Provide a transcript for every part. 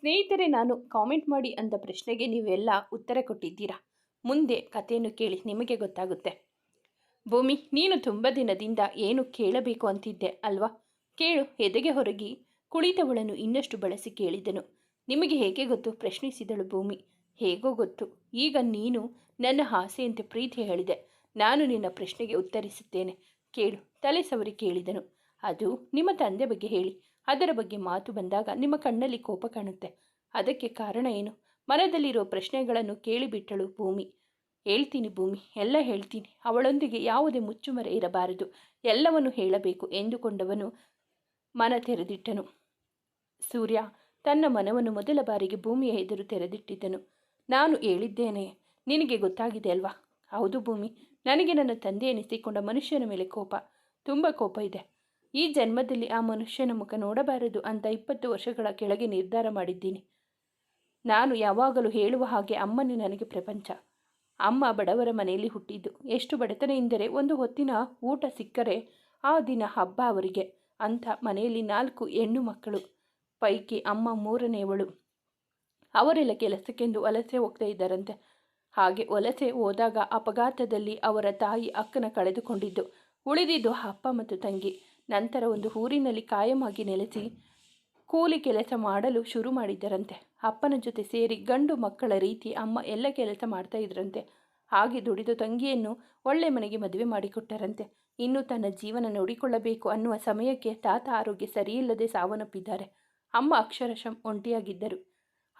ಸ್ನೇಹಿತರೆ, ನಾನು ಕಾಮೆಂಟ್ ಮಾಡಿ ಅಂದ ಪ್ರಶ್ನೆಗೆ ನೀವೆಲ್ಲ ಉತ್ತರ ಕೊಟ್ಟಿದ್ದೀರಾ? ಮುಂದೆ ಕಥೆಯನ್ನು ಕೇಳಿ ನಿಮಗೆ ಗೊತ್ತಾಗುತ್ತೆ. ಭೂಮಿ, ನೀನು ತುಂಬ ದಿನದಿಂದ ಏನು ಕೇಳಬೇಕು ಅಂತಿದ್ದೆ ಅಲ್ವಾ? ಕೇಳು, ಎದೆಗೆ ಹೊರಗಿ ಕುಳಿತವಳನ್ನು ಇನ್ನಷ್ಟು ಬಳಸಿ ಕೇಳಿದನು. ನಿಮಗೆ ಹೇಗೆ ಗೊತ್ತು? ಪ್ರಶ್ನಿಸಿದಳು ಭೂಮಿ. ಹೇಗೋ ಗೊತ್ತು. ಈಗ ನೀನು ನನ್ನ ಆಸೆಯಂತೆ ಪ್ರೀತಿ ಹೇಳಿದೆ. ನಾನು ನಿನ್ನ ಪ್ರಶ್ನೆಗೆ ಉತ್ತರಿಸುತ್ತೇನೆ. ಕೇಳು, ತಲೆ ಸವರಿ ಕೇಳಿದನು. ಅದು ನಿಮ್ಮ ತಂದೆ ಬಗ್ಗೆ ಹೇಳಿ. ಅದರ ಬಗ್ಗೆ ಮಾತು ಬಂದಾಗ ನಿಮ್ಮ ಕಣ್ಣಲ್ಲಿ ಕೋಪ ಕಾಣುತ್ತೆ. ಅದಕ್ಕೆ ಕಾರಣ ಏನು? ಮನದಲ್ಲಿರೋ ಪ್ರಶ್ನೆಗಳನ್ನು ಕೇಳಿಬಿಟ್ಟಳು ಭೂಮಿ. ಹೇಳ್ತೀನಿ ಭೂಮಿ, ಎಲ್ಲ ಹೇಳ್ತೀನಿ. ಅವಳೊಂದಿಗೆ ಯಾವುದೇ ಮುಚ್ಚುಮರೆ ಇರಬಾರದು. ಎಲ್ಲವನ್ನು ಹೇಳಬೇಕು ಎಂದುಕೊಂಡವನು ಮನ ತೆರೆದಿಟ್ಟನು. ಸೂರ್ಯ ತನ್ನ ಮನವನ್ನು ಮೊದಲ ಬಾರಿಗೆ ಭೂಮಿಯ ಎದುರು ತೆರೆದಿಟ್ಟಿದ್ದನು. ನಾನು ಹೇಳಿದ್ದೇನೆ, ನಿನಗೆ ಗೊತ್ತಾಗಿದೆ ಅಲ್ವಾ? ಹೌದು ಭೂಮಿ, ನನಗೆ ನನ್ನ ತಂದೆ ಎನಿಸಿಕೊಂಡ ಮನುಷ್ಯನ ಮೇಲೆ ಕೋಪ, ತುಂಬ ಕೋಪ ಇದೆ. ಈ ಜನ್ಮದಲ್ಲಿ ಆ ಮನುಷ್ಯನ ಮುಖ ನೋಡಬಾರದು ಅಂತ ಇಪ್ಪತ್ತು ವರ್ಷಗಳ ಕೆಳಗೆ ನಿರ್ಧಾರ ಮಾಡಿದ್ದೀನಿ. ನಾನು ಯಾವಾಗಲೂ ಹೇಳುವ ಹಾಗೆ ಅಮ್ಮನೇ ನನಗೆ ಪ್ರಪಂಚ. ಅಮ್ಮ ಬಡವರ ಮನೆಯಲ್ಲಿ ಹುಟ್ಟಿದ್ದು. ಎಷ್ಟು ಬಡತನ ಎಂದರೆ ಒಂದು ಹೊತ್ತಿನ ಊಟ ಸಿಕ್ಕರೆ ಆ ದಿನ ಹಬ್ಬ ಅವರಿಗೆ. ಅಂಥ ಮನೆಯಲ್ಲಿ ನಾಲ್ಕು ಹೆಣ್ಣು ಮಕ್ಕಳು. ಪೈಕಿ ಅಮ್ಮ ಮೂರನೆಯವಳು ಅವರೆಲ್ಲ ಕೆಲಸಕ್ಕೆಂದು ವಲಸೆ ಹೋಗ್ತಾ ಇದ್ದಾರಂತೆ. ಹಾಗೆ ವಲಸೆ ಹೋದಾಗ ಅಪಘಾತದಲ್ಲಿ ಅವರ ತಾಯಿ ಅಕ್ಕನ ಕಳೆದುಕೊಂಡಿದ್ದು. ಉಳಿದಿದ್ದು ಅಪ್ಪ ಮತ್ತು ತಂಗಿ. ನಂತರ ಒಂದು ಊರಿನಲ್ಲಿ ಕಾಯಮಾಗಿ ನೆಲೆಸಿ ಕೂಲಿ ಕೆಲಸ ಮಾಡಲು ಶುರು ಮಾಡಿದ್ದರಂತೆ. ಅಪ್ಪನ ಜೊತೆ ಸೇರಿ ಗಂಡು ಮಕ್ಕಳ ರೀತಿ ಅಮ್ಮ ಎಲ್ಲ ಕೆಲಸ ಮಾಡ್ತಾ ಇದ್ರಂತೆ. ಹಾಗೆ ದುಡಿದು ತಂಗಿಯನ್ನು ಒಳ್ಳೆ ಮನೆಗೆ ಮದುವೆ ಮಾಡಿಕೊಟ್ಟರಂತೆ. ಇನ್ನು ತನ್ನ ಜೀವನ ನೋಡಿಕೊಳ್ಳಬೇಕು ಅನ್ನುವ ಸಮಯಕ್ಕೆ ತಾತ ಆರೋಗ್ಯ ಸರಿಯಿಲ್ಲದೆ ಸಾವನ್ನಪ್ಪಿದ್ದಾರೆ. ಅಮ್ಮ ಅಕ್ಷರಶಃ ಒಂಟಿಯಾಗಿದ್ದರು.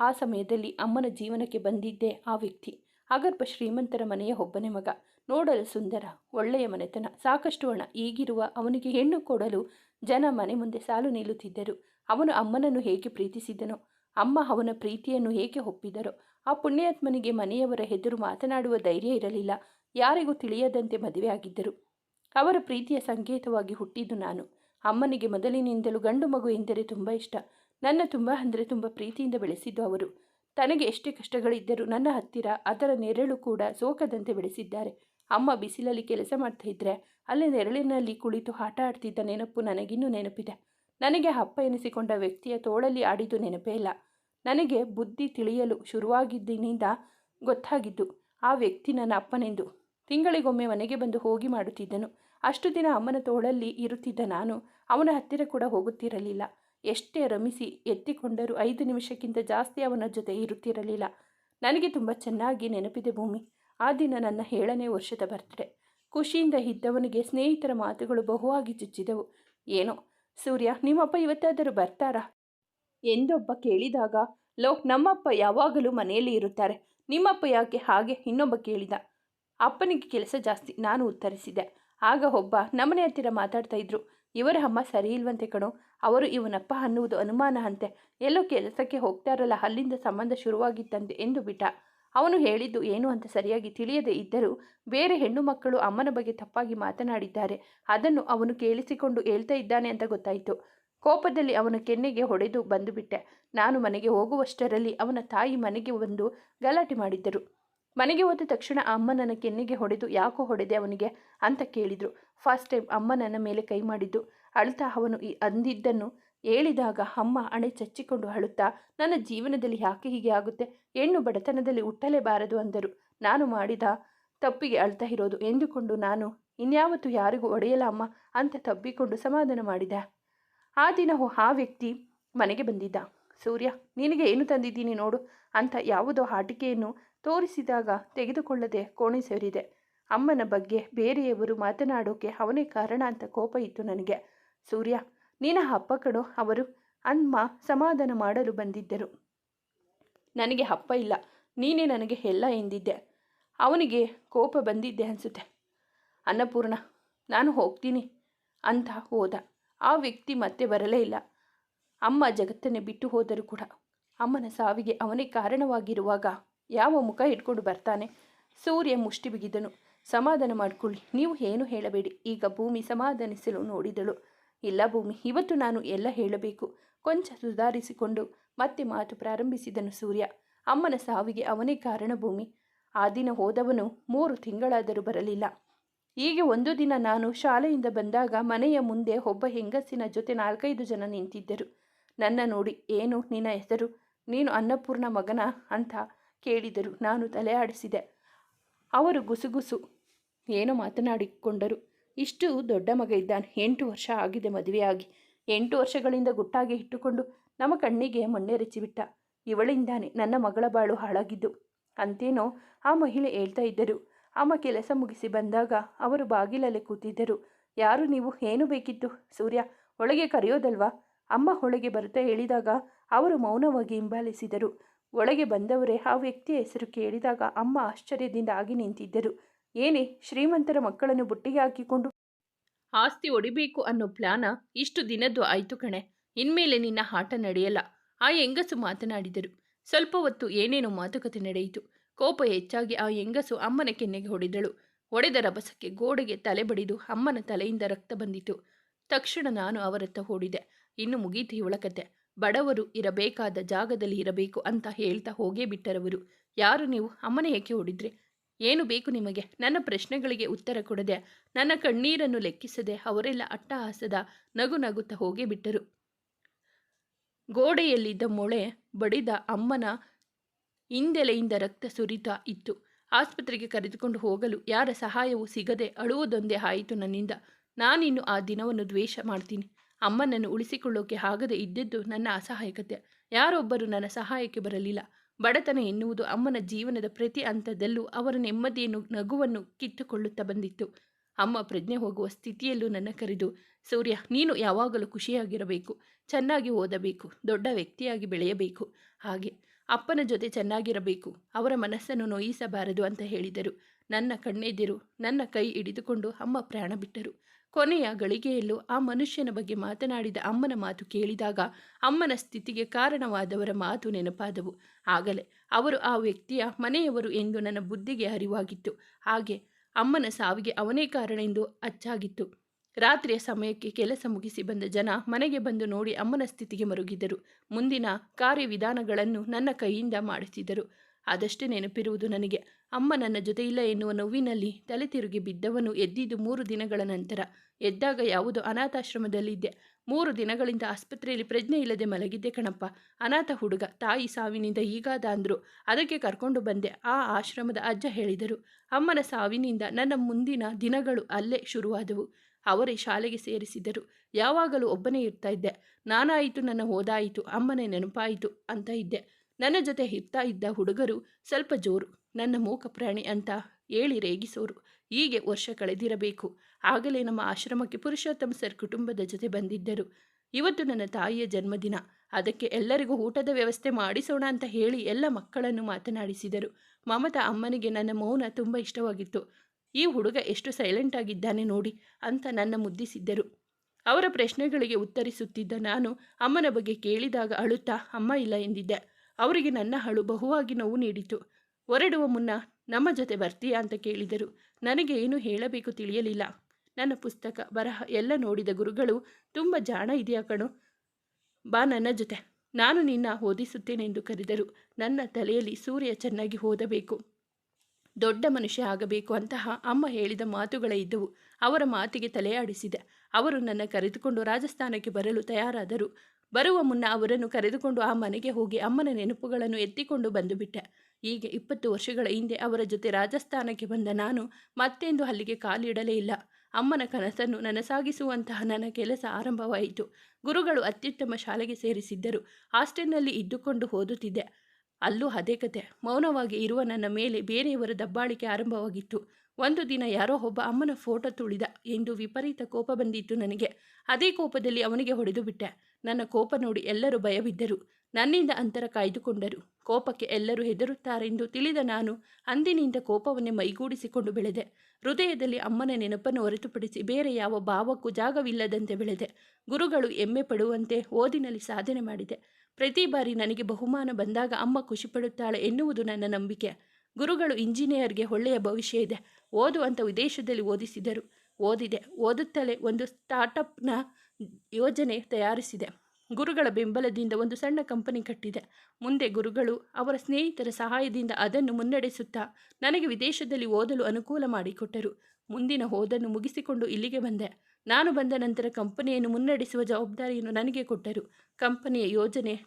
ಆ ಸಮಯದಲ್ಲಿ ಅಮ್ಮನ ಜೀವನಕ್ಕೆ ಬಂದಿದ್ದೇ ಆ ವ್ಯಕ್ತಿ. ಅಗರ್ಭ ಶ್ರೀಮಂತರ ಮನೆಯ ಒಬ್ಬನೇ ಮಗ. ನೋಡಲು ಸುಂದರ, ಒಳ್ಳೆಯ ಮನೆತನ. ಸಾಕಷ್ಟು ಹಣ. ಈಗಿರುವ ಅವನಿಗೆ ಹೆಣ್ಣು ಕೊಡಲು ಜನ ಮನೆ ಮುಂದೆ ಸಾಲು ನಿಲ್ಲುತ್ತಿದ್ದರು. ಅವನು ಅಮ್ಮನನ್ನು ಹೇಗೆ ಪ್ರೀತಿಸಿದನೋ, ಅಮ್ಮ ಅವನ ಪ್ರೀತಿಯನ್ನು ಹೇಗೆ ಒಪ್ಪಿದರೋ, ಆ ಪುಣ್ಯಾತ್ಮನಿಗೆ ಮನೆಯವರ ಎದುರು ಮಾತನಾಡುವ ಧೈರ್ಯ ಇರಲಿಲ್ಲ. ಯಾರಿಗೂ ತಿಳಿಯದಂತೆ ಮದುವೆಯಾಗಿದ್ದರು. ಅವರ ಪ್ರೀತಿಯ ಸಂಕೇತವಾಗಿ ಹುಟ್ಟಿದ್ದು ನಾನು. ಅಮ್ಮನಿಗೆ ಮೊದಲಿನಿಂದಲೂ ಗಂಡು ಮಗು ಎಂದರೆ ತುಂಬ ಇಷ್ಟ. ನನ್ನ ತುಂಬ ಅಂದರೆ ತುಂಬ ಪ್ರೀತಿಯಿಂದ ಬೆಳೆಸಿದ್ದು ಅವರು. ತನಗೆ ಎಷ್ಟೇ ಕಷ್ಟಗಳಿದ್ದರೂ ನನ್ನ ಹತ್ತಿರ ಅದರ ನೆರಳು ಕೂಡ ಸೋಕದಂತೆ ಬೆಳೆಸಿದ್ದಾರೆ. ಅಮ್ಮ ಬಿಸಿಲಲ್ಲಿ ಕೆಲಸ ಮಾಡ್ತಾ ಇದ್ರೆ ಅಲ್ಲಿ ನೆರಳಿನಲ್ಲಿ ಕುಳಿತು ಆಟ ಆಡ್ತಿದ್ದ ನೆನಪು ನನಗಿನ್ನೂ ನೆನಪಿದೆ. ನನಗೆ ಅಪ್ಪ ಎನಿಸಿಕೊಂಡ ವ್ಯಕ್ತಿಯ ತೋಳಲ್ಲಿ ಆಡಿದ್ದು ನೆನಪೇ ಇಲ್ಲ. ನನಗೆ ಬುದ್ಧಿ ತಿಳಿಯಲು ಶುರುವಾಗಿದ್ದಿನಿಂದ ಗೊತ್ತಾಗಿದ್ದು ಆ ವ್ಯಕ್ತಿ ನನ್ನ ಅಪ್ಪನೆಂದು. ತಿಂಗಳಿಗೊಮ್ಮೆ ಮನೆಗೆ ಬಂದು ಹೋಗಿ ಮಾಡುತ್ತಿದ್ದನು. ಅಷ್ಟು ದಿನ ಅಮ್ಮನ ತೋಳಲ್ಲಿ ಇರುತ್ತಿದ್ದ ನಾನು ಅವನ ಹತ್ತಿರ ಕೂಡ ಹೋಗುತ್ತಿರಲಿಲ್ಲ. ಎಷ್ಟೇ ರಮಿಸಿ ಎತ್ತಿಕೊಂಡರೂ ಐದು ನಿಮಿಷಕ್ಕಿಂತ ಜಾಸ್ತಿ ಅವನ ಜೊತೆ ಇರುತ್ತಿರಲಿಲ್ಲ. ನನಗೆ ತುಂಬ ಚೆನ್ನಾಗಿ ನೆನಪಿದೆ ಭೂಮಿ. ಆ ದಿನ ನನ್ನ ಏಳನೇ ವರ್ಷದ ಬರ್ತ್ಡೇ ಖುಷಿಯಿಂದ ಇದ್ದವನಿಗೆ ಸ್ನೇಹಿತರ ಮಾತುಗಳು ಬಹುವಾಗಿ ಚುಚ್ಚಿದವು. ಏನೋ, ಸೂರ್ಯ, ನಿಮ್ಮಪ್ಪ ಇವತ್ತಾದರೂ ಬರ್ತಾರಾ? ಎಂದೊಬ್ಬ ಕೇಳಿದಾಗ, ಲೋಕ್, ನಮ್ಮಪ್ಪ ಯಾವಾಗಲೂ ಮನೆಯಲ್ಲಿ ಇರುತ್ತಾರೆ. ನಿಮ್ಮಪ್ಪ ಯಾಕೆ ಹಾಗೆ? ಇನ್ನೊಬ್ಬ ಕೇಳಿದ. ಅಪ್ಪನಿಗೆ ಕೆಲಸ ಜಾಸ್ತಿ, ನಾನು ಉತ್ತರಿಸಿದೆ. ಆಗ ಒಬ್ಬ ನಮ್ಮನೆ ಹತ್ತಿರ ಮಾತಾಡ್ತಾ ಇದ್ರು. ಇವರ ಅಮ್ಮ ಸರಿ ಇಲ್ವಂತೆ ಕಣೋ. ಅವರು ಇವನಪ್ಪ ಅನ್ನುವುದು ಅನುಮಾನ ಅಂತೆ ಎಲ್ಲೋ ಕೆಲಸಕ್ಕೆ ಹೋಗ್ತಾರಲ್ಲ, ಅಲ್ಲಿಂದ ಸಂಬಂಧ ಶುರುವಾಗಿತ್ತಂತೆ ಎಂದು ಬಿಟ್ಟ. ಅವನು ಹೇಳಿದ್ದು ಏನು ಅಂತ ಸರಿಯಾಗಿ ತಿಳಿಯದೇ ಇದ್ದರೂ ಬೇರೆ ಹೆಣ್ಣು ಮಕ್ಕಳು ಅಮ್ಮನ ಬಗ್ಗೆ ತಪ್ಪಾಗಿ ಮಾತನಾಡಿದ್ದಾರೆ. ಅದನ್ನು ಅವನು ಕೇಳಿಸಿಕೊಂಡು ಹೇಳ್ತಾ ಇದ್ದಾನೆ ಅಂತ ಗೊತ್ತಾಯಿತು. ಕೋಪದಲ್ಲಿ ಅವನ ಕೆನ್ನೆಗೆ ಹೊಡೆದು ಬಂದುಬಿಟ್ಟೆ. ನಾನು ಮನೆಗೆ ಹೋಗುವಷ್ಟರಲ್ಲಿ ಅವನ ತಾಯಿ ಮನೆಗೆ ಬಂದು ಗಲಾಟೆ ಮಾಡಿದ್ದರು. ಮನೆಗೆ ಹೋದ ತಕ್ಷಣ ಅಮ್ಮ ನನ್ನ ಕೆನ್ನೆಗೆ ಹೊಡೆದು ಯಾಕೋ ಹೊಡೆದೆ ಅವನಿಗೆ ಅಂತ ಕೇಳಿದರು. ಫಸ್ಟ್ ಟೈಮ್ ಅಮ್ಮ ನನ್ನ ಮೇಲೆ ಕೈ ಮಾಡಿದ್ದು. ಅಳ್ತಾ ಅವನು ಈ ಅಂದಿದ್ದನ್ನು ಹೇಳಿದಾಗ ಅಮ್ಮ ಅಣೆ ಚಚ್ಚಿಕೊಂಡು ಅಳುತ್ತಾ, ನನ್ನ ಜೀವನದಲ್ಲಿ ಯಾಕೆ ಹೀಗೆ ಆಗುತ್ತೆ? ಹೆಣ್ಣು ಬಡತನದಲ್ಲಿ ಹುಟ್ಟಲೇಬಾರದು ಅಂದರು. ನಾನು ಮಾಡಿದ ತಪ್ಪಿಗೆ ಅಳ್ತಾ ಇರೋದು ಎಂದುಕೊಂಡು ನಾನು ಇನ್ಯಾವತ್ತೂ ಯಾರಿಗೂ ಒಡೆಯಲ್ಲ ಅಮ್ಮ ಅಂತ ತಬ್ಬಿಕೊಂಡು ಸಮಾಧಾನ ಮಾಡಿದೆ. ಆ ದಿನ ಆ ವ್ಯಕ್ತಿ ಮನೆಗೆ ಬಂದಿದ್ದ. ಸೂರ್ಯ, ನಿನಗೆ ಏನು ತಂದಿದ್ದೀನಿ ನೋಡು ಅಂತ ಯಾವುದೋ ಆಟಿಕೆಯನ್ನು ತೋರಿಸಿದಾಗ ತೆಗೆದುಕೊಳ್ಳದೆ ಕೋಣೆ ಸೇರಿದೆ. ಅಮ್ಮನ ಬಗ್ಗೆ ಬೇರೆಯವರು ಮಾತನಾಡೋಕೆ ಅವನೇ ಕಾರಣ ಅಂತ ಕೋಪ ಇತ್ತು ನನಗೆ. ಸೂರ್ಯ ನಿನ್ನ ಅಪ್ಪ ಕಡೋ ಅವರು ಅಮ್ಮ ಸಮಾಧಾನ ಮಾಡಲು ಬಂದಿದ್ದರು. ನನಗೆ ಅಪ್ಪ ಇಲ್ಲ, ನೀನೇ ನನಗೆ ಎಲ್ಲ ಎಂದಿದ್ದೆ. ಅವನಿಗೆ ಕೋಪ ಬಂದಿದ್ದೆ ಅನಿಸುತ್ತೆ. ಅನ್ನಪೂರ್ಣ, ನಾನು ಹೋಗ್ತೀನಿ ಅಂತ ಹೋದ. ಆ ವ್ಯಕ್ತಿ ಮತ್ತೆ ಬರಲೇ ಇಲ್ಲ. ಅಮ್ಮ ಜಗತ್ತನ್ನೇ ಬಿಟ್ಟು ಹೋದರೂ ಕೂಡ ಅಮ್ಮನ ಸಾವಿಗೆ ಅವನೇ ಕಾರಣವಾಗಿರುವಾಗ ಯಾವ ಮುಖ ಇಟ್ಕೊಂಡು ಬರ್ತಾನೆ? ಸೂರ್ಯ ಮುಷ್ಟಿ ಬಿಗಿದನು. ಸಮಾಧಾನ ಮಾಡಿಕೊಳ್ಳಿ, ನೀವು ಏನು ಹೇಳಬೇಡಿ. ಈಗ ಭೂಮಿ ಸಮಾಧಾನಿಸಲು ನೋಡಿದಳು. ಇಲ್ಲ ಭೂಮಿ, ಇವತ್ತು ನಾನು ಎಲ್ಲ ಹೇಳಬೇಕು. ಕೊಂಚ ಸುಧಾರಿಸಿಕೊಂಡು ಮತ್ತೆ ಮಾತು ಪ್ರಾರಂಭಿಸಿದನು ಸೂರ್ಯ. ಅಮ್ಮನ ಸಾವಿಗೆ ಅವನೇ ಕಾರಣ ಭೂಮಿ. ಆ ದಿನ ಹೋದವನು ಮೂರು ತಿಂಗಳಾದರೂ ಬರಲಿಲ್ಲ. ಹೀಗೆ ಒಂದು ದಿನ ನಾನು ಶಾಲೆಯಿಂದ ಬಂದಾಗ ಮನೆಯ ಮುಂದೆ ಒಬ್ಬ ಹೆಂಗಸಿನ ಜೊತೆ ನಾಲ್ಕೈದು ಜನ ನಿಂತಿದ್ದರು. ನನ್ನ ನೋಡಿ, ಏನು ನಿನ್ನ ಹೆಸರು? ನೀನು ಅನ್ನಪೂರ್ಣ ಮಗನ? ಅಂತ ಕೇಳಿದರು. ನಾನು ತಲೆ ಆಡಿಸಿದೆ ಅವರು ಗುಸುಗುಸು ಏನೋ ಮಾತನಾಡಿಕೊಂಡರು. ಇಷ್ಟು ದೊಡ್ಡ ಮಗ ಇದ್ದಾನೆ. ಎಂಟು ವರ್ಷ ಆಗಿದೆ ಮದುವೆಯಾಗಿ. ಎಂಟು ವರ್ಷಗಳಿಂದ ಗುಟ್ಟಾಗಿ ಇಟ್ಟುಕೊಂಡು ನಮ್ಮ ಕಣ್ಣಿಗೆ ಮಣ್ಣೆರಚಿಬಿಟ್ಟ ಇವಳಿಂದಾನೆ ನನ್ನ ಮಗಳ ಬಾಳು ಹಾಳಾಗಿದ್ದು. ಅಂತೇನೋ ಆ ಮಹಿಳೆ ಹೇಳ್ತಾ ಇದ್ದರು. ಅಮ್ಮ ಕೆಲಸ ಮುಗಿಸಿ ಬಂದಾಗ ಅವರು ಬಾಗಿಲಲ್ಲಿ ಕೂತಿದ್ದರು. ಯಾರು ನೀವು? ಏನು ಬೇಕಿತ್ತು? ಸೂರ್ಯ, ಒಳಗೆ ಕರೆಯೋದಲ್ವಾ? ಅಮ್ಮ ಒಳಗೆ ಬರುತ್ತಾ ಹೇಳಿದಾಗ ಅವರು ಮೌನವಾಗಿ ಹಿಂಬಾಲಿಸಿದರು. ಒಳಗೆ ಬಂದವರೇ ಆ ವ್ಯಕ್ತಿಯ ಹೆಸರು ಕೇಳಿದಾಗ ಅಮ್ಮ ಆಶ್ಚರ್ಯದಿಂದ ಆಗಿ ನಿಂತಿದ್ದರು. ಏನೇ ಶ್ರೀಮಂತರ ಮಕ್ಕಳನ್ನು ಬುಟ್ಟಿಗೆ ಹಾಕಿಕೊಂಡು? ಆಸ್ತಿ ಒಡಿಬೇಕು ಅನ್ನೋ ಪ್ಲಾನ ಇಷ್ಟು ದಿನದ್ದು ಆಯ್ತು ಕಣೆ. ಇನ್ಮೇಲೆ ನಿನ್ನ ಆಟ ನಡೆಯಲ್ಲ. ಆ ಹೆಂಗಸು ಮಾತನಾಡಿದರು. ಸ್ವಲ್ಪ ಹೊತ್ತು ಏನೇನೋ ಮಾತುಕತೆ ನಡೆಯಿತು. ಕೋಪ ಹೆಚ್ಚಾಗಿ ಆ ಹೆಂಗಸು ಅಮ್ಮನ ಕೆನ್ನೆಗೆ ಹೊಡೆದಳು. ಹೊಡೆದ ರಭಸಕ್ಕೆ ಗೋಡೆಗೆ ತಲೆ ಬಡಿದು ಅಮ್ಮನ ತಲೆಯಿಂದ ರಕ್ತ ಬಂದಿತು. ತಕ್ಷಣ ನಾನು ಅವರತ್ತ ಓಡಿದೆ ಇನ್ನು ಮುಗೀತು ಇವಳ ಕತೆ. ಬಡವರು ಇರಬೇಕಾದ ಜಾಗದಲ್ಲಿ ಇರಬೇಕು ಅಂತ ಹೇಳ್ತಾ ಹೋಗೇ ಬಿಟ್ಟರವರು. ಯಾರು ನೀವು? ಅಮ್ಮನ ಏಕೆ ಹೊಡಿದ್ರಿ? ಏನು ಬೇಕು ನಿಮಗೆ? ನನ್ನ ಪ್ರಶ್ನೆಗಳಿಗೆ ಉತ್ತರ ಕೊಡದೆ ನನ್ನ ಕಣ್ಣೀರನ್ನು ಲೆಕ್ಕಿಸದೆ ಅವರೆಲ್ಲ ಅಟ್ಟಹಾಸದ ನಗು ನಗುತ್ತಾ ಹೋಗೇ ಬಿಟ್ಟರು. ಗೋಡೆಯಲ್ಲಿದ್ದ ಮೊಳೆ ಬಡಿದ ಅಮ್ಮನ ಹಿಂದೆಲೆಯಿಂದ ರಕ್ತ ಸುರಿತ ಇತ್ತು. ಆಸ್ಪತ್ರೆಗೆ ಕರೆದುಕೊಂಡು ಹೋಗಲು ಯಾರ ಸಹಾಯವೂ ಸಿಗದೆ ಅಳುವುದೊಂದೇ ಆಯಿತು ನನ್ನಿಂದ. ನಾನಿನ್ನು ಆ ದಿನವನ್ನು ದ್ವೇಷ ಮಾಡ್ತೀನಿ. ಅಮ್ಮನನ್ನು ಉಳಿಸಿಕೊಳ್ಳೋಕೆ ಆಗದೆ ಇದ್ದದ್ದು ನನ್ನ ಅಸಹಾಯಕತೆ. ಯಾರೊಬ್ಬರು ನನ್ನ ಸಹಾಯಕ್ಕೆ ಬರಲಿಲ್ಲ. ಬಡತನ ಎನ್ನುವುದು ಅಮ್ಮನ ಜೀವನದ ಪ್ರತಿ ಹಂತದಲ್ಲೂ ಅವರ ನೆಮ್ಮದಿಯನ್ನು ನಗುವನ್ನು ಕಿತ್ತುಕೊಳ್ಳುತ್ತಾ ಬಂದಿತ್ತು. ಅಮ್ಮ ಪ್ರಜ್ಞೆ ಹೋಗುವ ಸ್ಥಿತಿಯಲ್ಲೂ ನನ್ನ ಕರೆದು, ಸೂರ್ಯ, ನೀನು ಯಾವಾಗಲೂ ಖುಷಿಯಾಗಿರಬೇಕು, ಚೆನ್ನಾಗಿ ಓದಬೇಕು, ದೊಡ್ಡ ವ್ಯಕ್ತಿಯಾಗಿ ಬೆಳೆಯಬೇಕು. ಹಾಗೆ, ಅಪ್ಪನ ಜೊತೆ ಚೆನ್ನಾಗಿರಬೇಕು, ಅವರ ಮನಸ್ಸನ್ನು ನೋಯಿಸಬಾರದು ಅಂತ ಹೇಳಿದರು. ನನ್ನ ಕಣ್ಣೆದಿರು ನನ್ನ ಕೈ ಹಿಡಿದುಕೊಂಡು ಅಮ್ಮ ಪ್ರಾಣ ಬಿಟ್ಟರು. ಕೊನೆಯ ಗಳಿಗೆಯಲ್ಲೂ ಆ ಮನುಷ್ಯನ ಬಗ್ಗೆ ಮಾತನಾಡಿದ ಅಮ್ಮನ ಮಾತು ಕೇಳಿದಾಗ ಅಮ್ಮನ ಸ್ಥಿತಿಗೆ ಕಾರಣವಾದವರ ಮಾತು ನೆನಪಾದವು. ಆಗಲೇ ಅವರು ಆ ವ್ಯಕ್ತಿಯ ಮನೆಯವರು ಎಂದು ನನ್ನ ಬುದ್ಧಿಗೆ ಅರಿವಾಗಿತ್ತು. ಹಾಗೆ ಅಮ್ಮನ ಸಾವಿಗೆ ಅವನೇ ಕಾರಣ ಎಂದು ಅಚ್ಚಾಗಿತ್ತು. ರಾತ್ರಿಯ ಸಮಯಕ್ಕೆ ಕೆಲಸ ಮುಗಿಸಿ ಬಂದ ಜನ ಮನೆಗೆ ಬಂದು ನೋಡಿ ಅಮ್ಮನ ಸ್ಥಿತಿಗೆ ಮರುಗಿದರು. ಮುಂದಿನ ಕಾರ್ಯವಿಧಾನಗಳನ್ನು ನನ್ನ ಕೈಯಿಂದ ಮಾಡಿಸಿದರು. ಆದಷ್ಟೇ ನೆನಪಿರುವುದು ನನಗೆ. ಅಮ್ಮ ನನ್ನ ಜೊತೆ ಇಲ್ಲ ಎನ್ನುವ ನೋವಿನಲ್ಲಿ ತಲೆ ತಿರುಗಿ ಬಿದ್ದವನು ಎದ್ದಿದ್ದು ಮೂರು ದಿನಗಳ ನಂತರ. ಎದ್ದಾಗ ಯಾವುದೋ ಅನಾಥಾಶ್ರಮದಲ್ಲಿದ್ದೆ. ಮೂರು ದಿನಗಳಿಂದ ಆಸ್ಪತ್ರೆಯಲ್ಲಿ ಪ್ರಜ್ಞೆ ಇಲ್ಲದೆ ಮಲಗಿದ್ದೆ ಕಣಪ್ಪ. ಅನಾಥ ಹುಡುಗ, ತಾಯಿ ಸಾವಿನಿಂದ ಈಗಾದ ಅಂದರು. ಅದಕ್ಕೆ ಕರ್ಕೊಂಡು ಬಂದೆ, ಆ ಆಶ್ರಮದ ಅಜ್ಜ ಹೇಳಿದರು. ಅಮ್ಮನ ಸಾವಿನಿಂದ ನನ್ನ ಮುಂದಿನ ದಿನಗಳು ಅಲ್ಲೇ ಶುರುವಾದವು. ಅವರೇ ಶಾಲೆಗೆ ಸೇರಿಸಿದರು. ಯಾವಾಗಲೂ ಒಬ್ಬನೇ ಇರ್ತಾ ಇದ್ದೆ. ನಾನಾಯಿತು, ನನ್ನ ಓದಾಯಿತು ಅಮ್ಮನೇ ನೆನಪಾಯಿತು ಅಂತ ಇದ್ದೆ. ನನ್ನ ಜೊತೆ ಇರ್ತಾ ಇದ್ದ ಹುಡುಗರು ಸ್ವಲ್ಪ ಜೋರು, ನನ್ನ ಮೂಕ ಪ್ರಾಣಿ ಅಂತ ಹೇಳಿ ರೇಗಿಸೋರು. ಹೀಗೆ ವರ್ಷ ಕಳೆದಿರಬೇಕು. ಆಗಲೇ ನಮ್ಮ ಆಶ್ರಮಕ್ಕೆ ಪುರುಷೋತ್ತಮ ಸರ್ ಕುಟುಂಬದ ಜೊತೆ ಬಂದಿದ್ದರು. ಇವತ್ತು ನನ್ನ ತಾಯಿಯ ಜನ್ಮದಿನ. ಅದಕ್ಕೆ ಎಲ್ಲರಿಗೂ ಊಟದ ವ್ಯವಸ್ಥೆ ಮಾಡಿಸೋಣ ಅಂತ ಹೇಳಿ ಎಲ್ಲ ಮಕ್ಕಳನ್ನು ಮಾತನಾಡಿಸಿದರು. ಮಮತಾ ಅಮ್ಮನಿಗೆ ನನ್ನ ಮೌನ ತುಂಬ ಇಷ್ಟವಾಗಿತ್ತು. ಈ ಹುಡುಗ ಎಷ್ಟು ಸೈಲೆಂಟ್ ಆಗಿದ್ದಾನೆ ನೋಡಿ ಅಂತ ನನ್ನ ಮುದ್ದಿಸಿದ್ದರು ಅವರ ಪ್ರಶ್ನೆಗಳಿಗೆ ಉತ್ತರಿಸುತ್ತಿದ್ದ ನಾನು ಅಮ್ಮನ ಬಗ್ಗೆ ಕೇಳಿದಾಗ ಅಳುತ್ತಾ, ಅಮ್ಮ ಇಲ್ಲ ಎಂದಿದ್ದೆ. ಅವರಿಗೆ ನನ್ನ ಹಳು ಬಹುವಾಗಿ ನೋವು ನೀಡಿತು. ಹೊರಡುವ ಮುನ್ನ, ನಮ್ಮ ಜೊತೆ ಬರ್ತೀಯಾ ಅಂತ ಕೇಳಿದರು. ನನಗೆ ಏನು ಹೇಳಬೇಕು ತಿಳಿಯಲಿಲ್ಲ. ನನ್ನ ಪುಸ್ತಕ, ಬರಹ ಎಲ್ಲ ನೋಡಿದ ಗುರುಗಳು, ತುಂಬ ಜಾಣ ಇದೆಯಾ ಕಣು, ಬಾ ನನ್ನ ಜೊತೆ. ನಾನು ನಿನ್ನ ಓದಿಸುತ್ತೇನೆಂದು ಕರೆದರು. ನನ್ನ ತಲೆಯಲ್ಲಿ ಸೂರ್ಯ ಚೆನ್ನಾಗಿ ಓದಬೇಕು. ದೊಡ್ಡ ಮನುಷ್ಯ ಆಗಬೇಕು ಅಂತಹ ಅಮ್ಮ ಹೇಳಿದ ಮಾತುಗಳೇ ಇದ್ದವು. ಅವರ ಮಾತಿಗೆ ತಲೆಯಾಡಿಸಿದೆ. ಅವರು ನನ್ನ ಕರೆದುಕೊಂಡು ರಾಜಸ್ಥಾನಕ್ಕೆ ಬರಲು ತಯಾರಾದರು. ಬರುವ ಮುನ್ನ ಅವರನ್ನು ಕರೆದುಕೊಂಡು ಆ ಮನೆಗೆ ಹೋಗಿ ಅಮ್ಮನ ನೆನಪುಗಳನ್ನು ಎತ್ತಿಕೊಂಡು ಬಂದುಬಿಟ್ಟೆ. ಹೀಗೆ ಇಪ್ಪತ್ತು ವರ್ಷಗಳ ಹಿಂದೆ ಅವರ ಜೊತೆ ರಾಜಸ್ಥಾನಕ್ಕೆ ಬಂದ ನಾನು ಮತ್ತೆಂದು ಅಲ್ಲಿಗೆ ಕಾಲಿಡಲೇ ಇಲ್ಲ. ಅಮ್ಮನ ಕನಸನ್ನು ನನಸಾಗಿಸುವಂತಹ ನನ್ನ ಕೆಲಸ ಆರಂಭವಾಯಿತು. ಗುರುಗಳು ಅತ್ಯುತ್ತಮ ಶಾಲೆಗೆ ಸೇರಿಸಿದ್ದರು. ಹಾಸ್ಟೆಲ್ನಲ್ಲಿ ಇದ್ದುಕೊಂಡು ಓದುತ್ತಿದ್ದೆ. ಅಲ್ಲೂ ಅದೇ ಕತೆ. ಮೌನವಾಗಿ ಇರುವ ನನ್ನ ಮೇಲೆ ಬೇರೆಯವರ ದಬ್ಬಾಳಿಕೆ ಆರಂಭವಾಗಿತ್ತು. ಒಂದು ದಿನ ಯಾರೋ ಒಬ್ಬ ಅಮ್ಮನ ಫೋಟೋ ತುಳಿದ ಎಂದು ವಿಪರೀತ ಕೋಪ ಬಂದಿತ್ತು ನನಗೆ. ಅದೇ ಕೋಪದಲ್ಲಿ ಅವನಿಗೆ ಹೊಡೆದು ಬಿಟ್ಟೆ. ನನ್ನ ಕೋಪ ನೋಡಿ ಎಲ್ಲರೂ ಭಯವಿದ್ದರು. ನನ್ನಿಂದ ಅಂತರ ಕಾಯ್ದುಕೊಂಡರು. ಕೋಪಕ್ಕೆ ಎಲ್ಲರೂ ಹೆದರುತ್ತಾರೆಂದು ತಿಳಿದ ನಾನು ಅಂದಿನಿಂದ ಕೋಪವನ್ನೇ ಮೈಗೂಡಿಸಿಕೊಂಡು ಬೆಳೆದೆ. ಹೃದಯದಲ್ಲಿ ಅಮ್ಮನ ನೆನಪನ್ನು ಹೊರತುಪಡಿಸಿ ಬೇರೆ ಯಾವ ಭಾವಕ್ಕೂ ಜಾಗವಿಲ್ಲದಂತೆ ಬೆಳೆದೆ. ಗುರುಗಳು ಹೆಮ್ಮೆ ಪಡುವಂತೆ ಓದಿನಲ್ಲಿ ಸಾಧನೆ ಮಾಡಿದೆ. ಪ್ರತಿ ಬಾರಿ ನನಗೆ ಬಹುಮಾನ ಬಂದಾಗ ಅಮ್ಮ ಖುಷಿಪಡುತ್ತಾಳೆ ಎನ್ನುವುದು ನನ್ನ ನಂಬಿಕೆ. ಗುರುಗಳು ಇಂಜಿನಿಯರ್ಗೆ ಒಳ್ಳೆಯ ಭವಿಷ್ಯ ಇದೆ. ಓದು ಅಂತ ವಿದೇಶದಲ್ಲಿ ಓದಿಸಿದರು. ಓದಿದೆ. ಓದುತ್ತಲೇ ಒಂದು ಸ್ಟಾರ್ಟಪ್ನ ಯೋಜನೆ ತಯಾರಿಸಿದೆ. ಗುರುಗಳ ಬೆಂಬಲದಿಂದ ಒಂದು ಸಣ್ಣ ಕಂಪನಿ ಕಟ್ಟಿದೆ. ಮುಂದೆ ಗುರುಗಳು ಅವರ ಸ್ನೇಹಿತರ ಸಹಾಯದಿಂದ ಅದನ್ನು ಮುನ್ನಡೆಸುತ್ತಾ ನನಗೆ ವಿದೇಶದಲ್ಲಿ ಓದಲು ಅನುಕೂಲ ಮಾಡಿಕೊಟ್ಟರು. ಮುಂದಿನ ಓದನ್ನು ಮುಗಿಸಿಕೊಂಡು ಇಲ್ಲಿಗೆ ಬಂದೆ. ನಾನು ಬಂದ ನಂತರ ಕಂಪನಿಯನ್ನು ಮುನ್ನಡೆಸುವ ಜವಾಬ್ದಾರಿಯನ್ನು ನನಗೆ ಕೊಟ್ಟರು. ಕಂಪನಿಯ ಯೋಜನೆ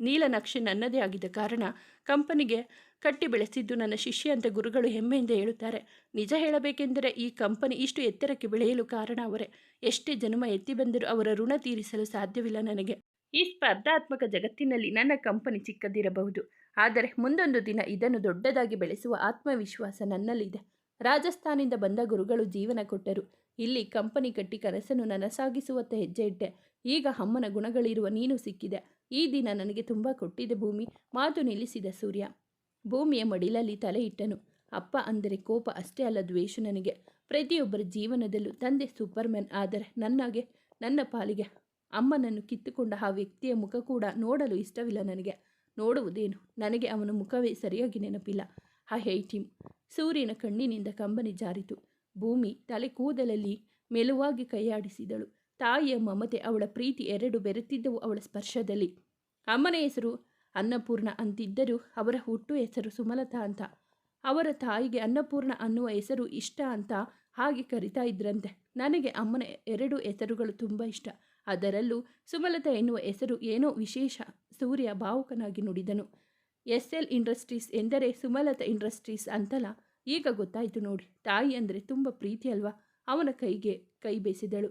ನೀಲನಕ್ಷೆ ನನ್ನದೇ ಆಗಿದ್ದ ಕಾರಣ ಕಂಪನಿಗೆ ಕಟ್ಟಿ ಬೆಳೆಸಿದ್ದು ನನ್ನ ಶಿಷ್ಯ ಅಂತ ಗುರುಗಳು ಹೆಮ್ಮೆಯಿಂದ ಹೇಳುತ್ತಾರೆ. ನಿಜ ಹೇಳಬೇಕೆಂದರೆ ಈ ಕಂಪನಿ ಇಷ್ಟು ಎತ್ತರಕ್ಕೆ ಬೆಳೆಯಲು ಕಾರಣ ಅವರೇ. ಎಷ್ಟೇ ಜನ್ಮ ಎತ್ತಿ ಬಂದರೂ ಅವರ ಋಣ ತೀರಿಸಲು ಸಾಧ್ಯವಿಲ್ಲ ನನಗೆ. ಈ ಸ್ಪರ್ಧಾತ್ಮಕ ಜಗತ್ತಿನಲ್ಲಿ ನನ್ನ ಕಂಪನಿ ಚಿಕ್ಕದಿರಬಹುದು. ಆದರೆ ಮುಂದೊಂದು ದಿನ ಇದನ್ನು ದೊಡ್ಡದಾಗಿ ಬೆಳೆಸುವ ಆತ್ಮವಿಶ್ವಾಸ ನನ್ನಲ್ಲಿದೆ. ರಾಜಸ್ಥಾನಿಂದ ಬಂದ ಗುರುಗಳು ಜೀವನ ಕೊಟ್ಟರು. ಇಲ್ಲಿ ಕಂಪನಿ ಕಟ್ಟಿ ಕನಸನ್ನು ನನಸಾಗಿಸುವತ್ತ ಹೆಜ್ಜೆ ಇಟ್ಟೆ. ಈಗ ಅಮ್ಮನ ಗುಣಗಳಿರುವ ನೀನು ಸಿಕ್ಕಿದೆ. ಈ ದಿನ ನನಗೆ ತುಂಬ ಕೊಟ್ಟಿದೆ ಭೂಮಿ. ಮಾತು ನಿಲ್ಲಿಸಿದ ಸೂರ್ಯ. ಭೂಮಿಯ ಮಡಿಲಲ್ಲಿ ತಲೆ ಇಟ್ಟನು. ಅಪ್ಪ ಅಂದರೆ ಕೋಪ ಅಷ್ಟೇ ಅಲ್ಲ ದ್ವೇಷ ನನಗೆ. ಪ್ರತಿಯೊಬ್ಬರ ಜೀವನದಲ್ಲೂ ತಂದೆ ಸೂಪರ್ಮ್ಯಾನ್ ಆದರೆ ನನಗೆ ನನ್ನ ಪಾಲಿಗೆ ಅಮ್ಮನನ್ನು ಕಿತ್ತುಕೊಂಡ ಆ ವ್ಯಕ್ತಿಯ ಮುಖ ಕೂಡ ನೋಡಲು ಇಷ್ಟವಿಲ್ಲ ನನಗೆ. ನೋಡುವುದೇನು? ನನಗೆ ಅವನ ಮುಖವೇ ಸರಿಯಾಗಿ ನೆನಪಿಲ್ಲ. ಆ ಹೇಟಿಮ್ ಸೂರ್ಯನ ಕಣ್ಣಿನಿಂದ ಕಂಬನಿ ಜಾರಿತು. ಭೂಮಿ ತಲೆ ಕೂದಲಲ್ಲಿ ಮೆಲುವಾಗಿ ಕೈಯಾಡಿಸಿದಳು. ತಾಯಿಯ ಮಮತೆ ಅವಳ ಪ್ರೀತಿ ಎರಡು ಬೆರೆತಿದ್ದವು ಅವಳ ಸ್ಪರ್ಶದಲ್ಲಿ. ಅಮ್ಮನ ಹೆಸರು ಅನ್ನಪೂರ್ಣ ಅಂತಿದ್ದರೂ ಅವರ ಹುಟ್ಟು ಹೆಸರು ಸುಮಲತಾ ಅಂತ. ಅವರ ತಾಯಿಗೆ ಅನ್ನಪೂರ್ಣ ಅನ್ನುವ ಹೆಸರು ಇಷ್ಟ ಅಂತ ಹಾಗೆ ಕರಿತಾ ಇದ್ರಂತೆ. ನನಗೆ ಅಮ್ಮನ ಎರಡು ಹೆಸರುಗಳು ತುಂಬ ಇಷ್ಟ. ಅದರಲ್ಲೂ ಸುಮಲತಾ ಎನ್ನುವ ಹೆಸರು ಏನೋ ವಿಶೇಷ. ಸೂರ್ಯ ಭಾವುಕನಾಗಿ ನುಡಿದನು. ಎಸ್ ಎಲ್ ಇಂಡಸ್ಟ್ರೀಸ್ ಎಂದರೆ ಸುಮಲತಾ ಇಂಡಸ್ಟ್ರೀಸ್ ಅಂತಲ್ಲ? ಈಗ ಗೊತ್ತಾಯಿತು ನೋಡಿ. ತಾಯಿ ಅಂದರೆ ತುಂಬ ಪ್ರೀತಿ ಅಲ್ವಾ? ಅವನ ಕೈಗೆ ಕೈ ಬೆಸಿದಳು.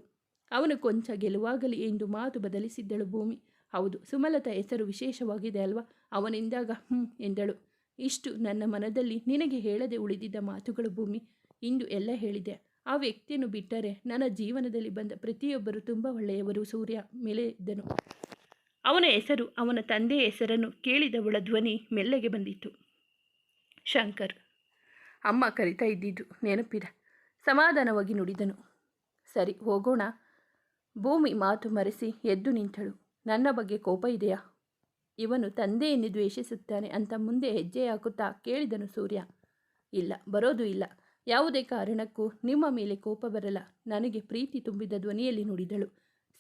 ಅವನು ಕೊಂಚ ಗೆಲುವಾಗಲಿ ಎಂದು ಮಾತು ಬದಲಿಸಿದ್ದಳು ಭೂಮಿ. ಹೌದು, ಸುಮಲತಾ ಹೆಸರು ವಿಶೇಷವಾಗಿದೆ ಅಲ್ವಾ? ಅವನಿಂದಾಗ ಹ್ಞೂ ಎಂದಳು. ಇಷ್ಟು ನನ್ನ ಮನದಲ್ಲಿ ನಿನಗೆ ಹೇಳದೆ ಉಳಿದಿದ್ದ ಮಾತುಗಳು ಭೂಮಿ. ಇಂದು ಎಲ್ಲ ಹೇಳಿದೆ. ಆ ವ್ಯಕ್ತಿಯನ್ನು ಬಿಟ್ಟರೆ ನನ್ನ ಜೀವನದಲ್ಲಿ ಬಂದ ಪ್ರತಿಯೊಬ್ಬರು ತುಂಬ ಒಳ್ಳೆಯವರು ಸೂರ್ಯ ಮೇಲೆ ಇದ್ದನು ಅವನ ಹೆಸರು, ಅವನ ತಂದೆಯ ಹೆಸರನ್ನು ಕೇಳಿದವಳ ಧ್ವನಿ ಮೆಲ್ಲಗೆ ಬಂದಿತ್ತು. ಶಂಕರ್. ಅಮ್ಮ ಕರಿತಾ ಇದ್ದಿದ್ದು ನೆನಪಿರ ಸಮಾಧಾನವಾಗಿ ನುಡಿದನು. ಸರಿ, ಹೋಗೋಣ. ಭೂಮಿ ಮಾತು ಮರೆಸಿ ಎದ್ದು ನಿಂತಳು. ನನ್ನ ಬಗ್ಗೆ ಕೋಪ ಇದೆಯಾ? ಇವನು ತಂದೆಯನ್ನು ದ್ವೇಷಿಸುತ್ತಾನೆ ಅಂತ ಮುಂದೆ ಹೆಜ್ಜೆ ಹಾಕುತ್ತಾ ಕೇಳಿದನು ಸೂರ್ಯ. ಇಲ್ಲ, ಬರೋದು ಇಲ್ಲ. ಯಾವುದೇ ಕಾರಣಕ್ಕೂ ನಿಮ್ಮ ಮೇಲೆ ಕೋಪ ಬರಲ್ಲ. ನನಗೆ ಪ್ರೀತಿ ತುಂಬಿದ ಧ್ವನಿಯಲ್ಲಿ ನುಡಿದಳು.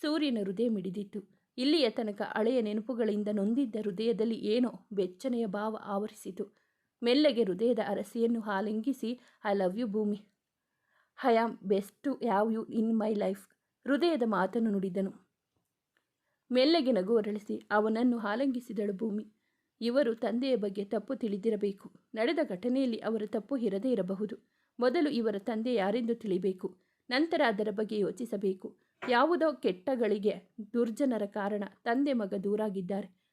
ಸೂರ್ಯನ ಹೃದಯ ಮಿಡಿದಿತ್ತು. ಇಲ್ಲಿಯ ತನಕ ಹಳೆಯ ನೆನಪುಗಳಿಂದ ನೊಂದಿದ್ದ ಹೃದಯದಲ್ಲಿ ಏನೋ ಬೆಚ್ಚನೆಯ ಭಾವ ಆವರಿಸಿತು. ಮೆಲ್ಲಗೆ ಹೃದಯದ ಅರಸಿಯನ್ನು ಹಾಲಿಂಗಿಸಿ I love you Bhoomi. I am best to have you in my life ಹೃದಯದ ಮಾತನ್ನು ನುಡಿದನು. ಮೆಲ್ಲಗೆ ನಗು ಹೊರಳಿಸಿ ಅವನನ್ನು ಹಾಲಂಗಿಸಿದಳು ಭೂಮಿ. ಇವರು ತಂದೆಯ ಬಗ್ಗೆ ತಪ್ಪು ತಿಳಿದಿರಬೇಕು. ನಡೆದ ಘಟನೆಯಲ್ಲಿ ಅವರ ತಪ್ಪು ಇರದೇ ಇರಬಹುದು. ಮೊದಲು ಇವರ ತಂದೆ ಯಾರೆಂದು ತಿಳಿಬೇಕು. ನಂತರ ಅದರ ಬಗ್ಗೆ ಯೋಚಿಸಬೇಕು. ಯಾವುದೋ ಕೆಟ್ಟಗಳಿಗೆ ದುರ್ಜನರ ಕಾರಣ ತಂದೆ ಮಗ ದೂರಾಗಿದ್ದಾರೆ.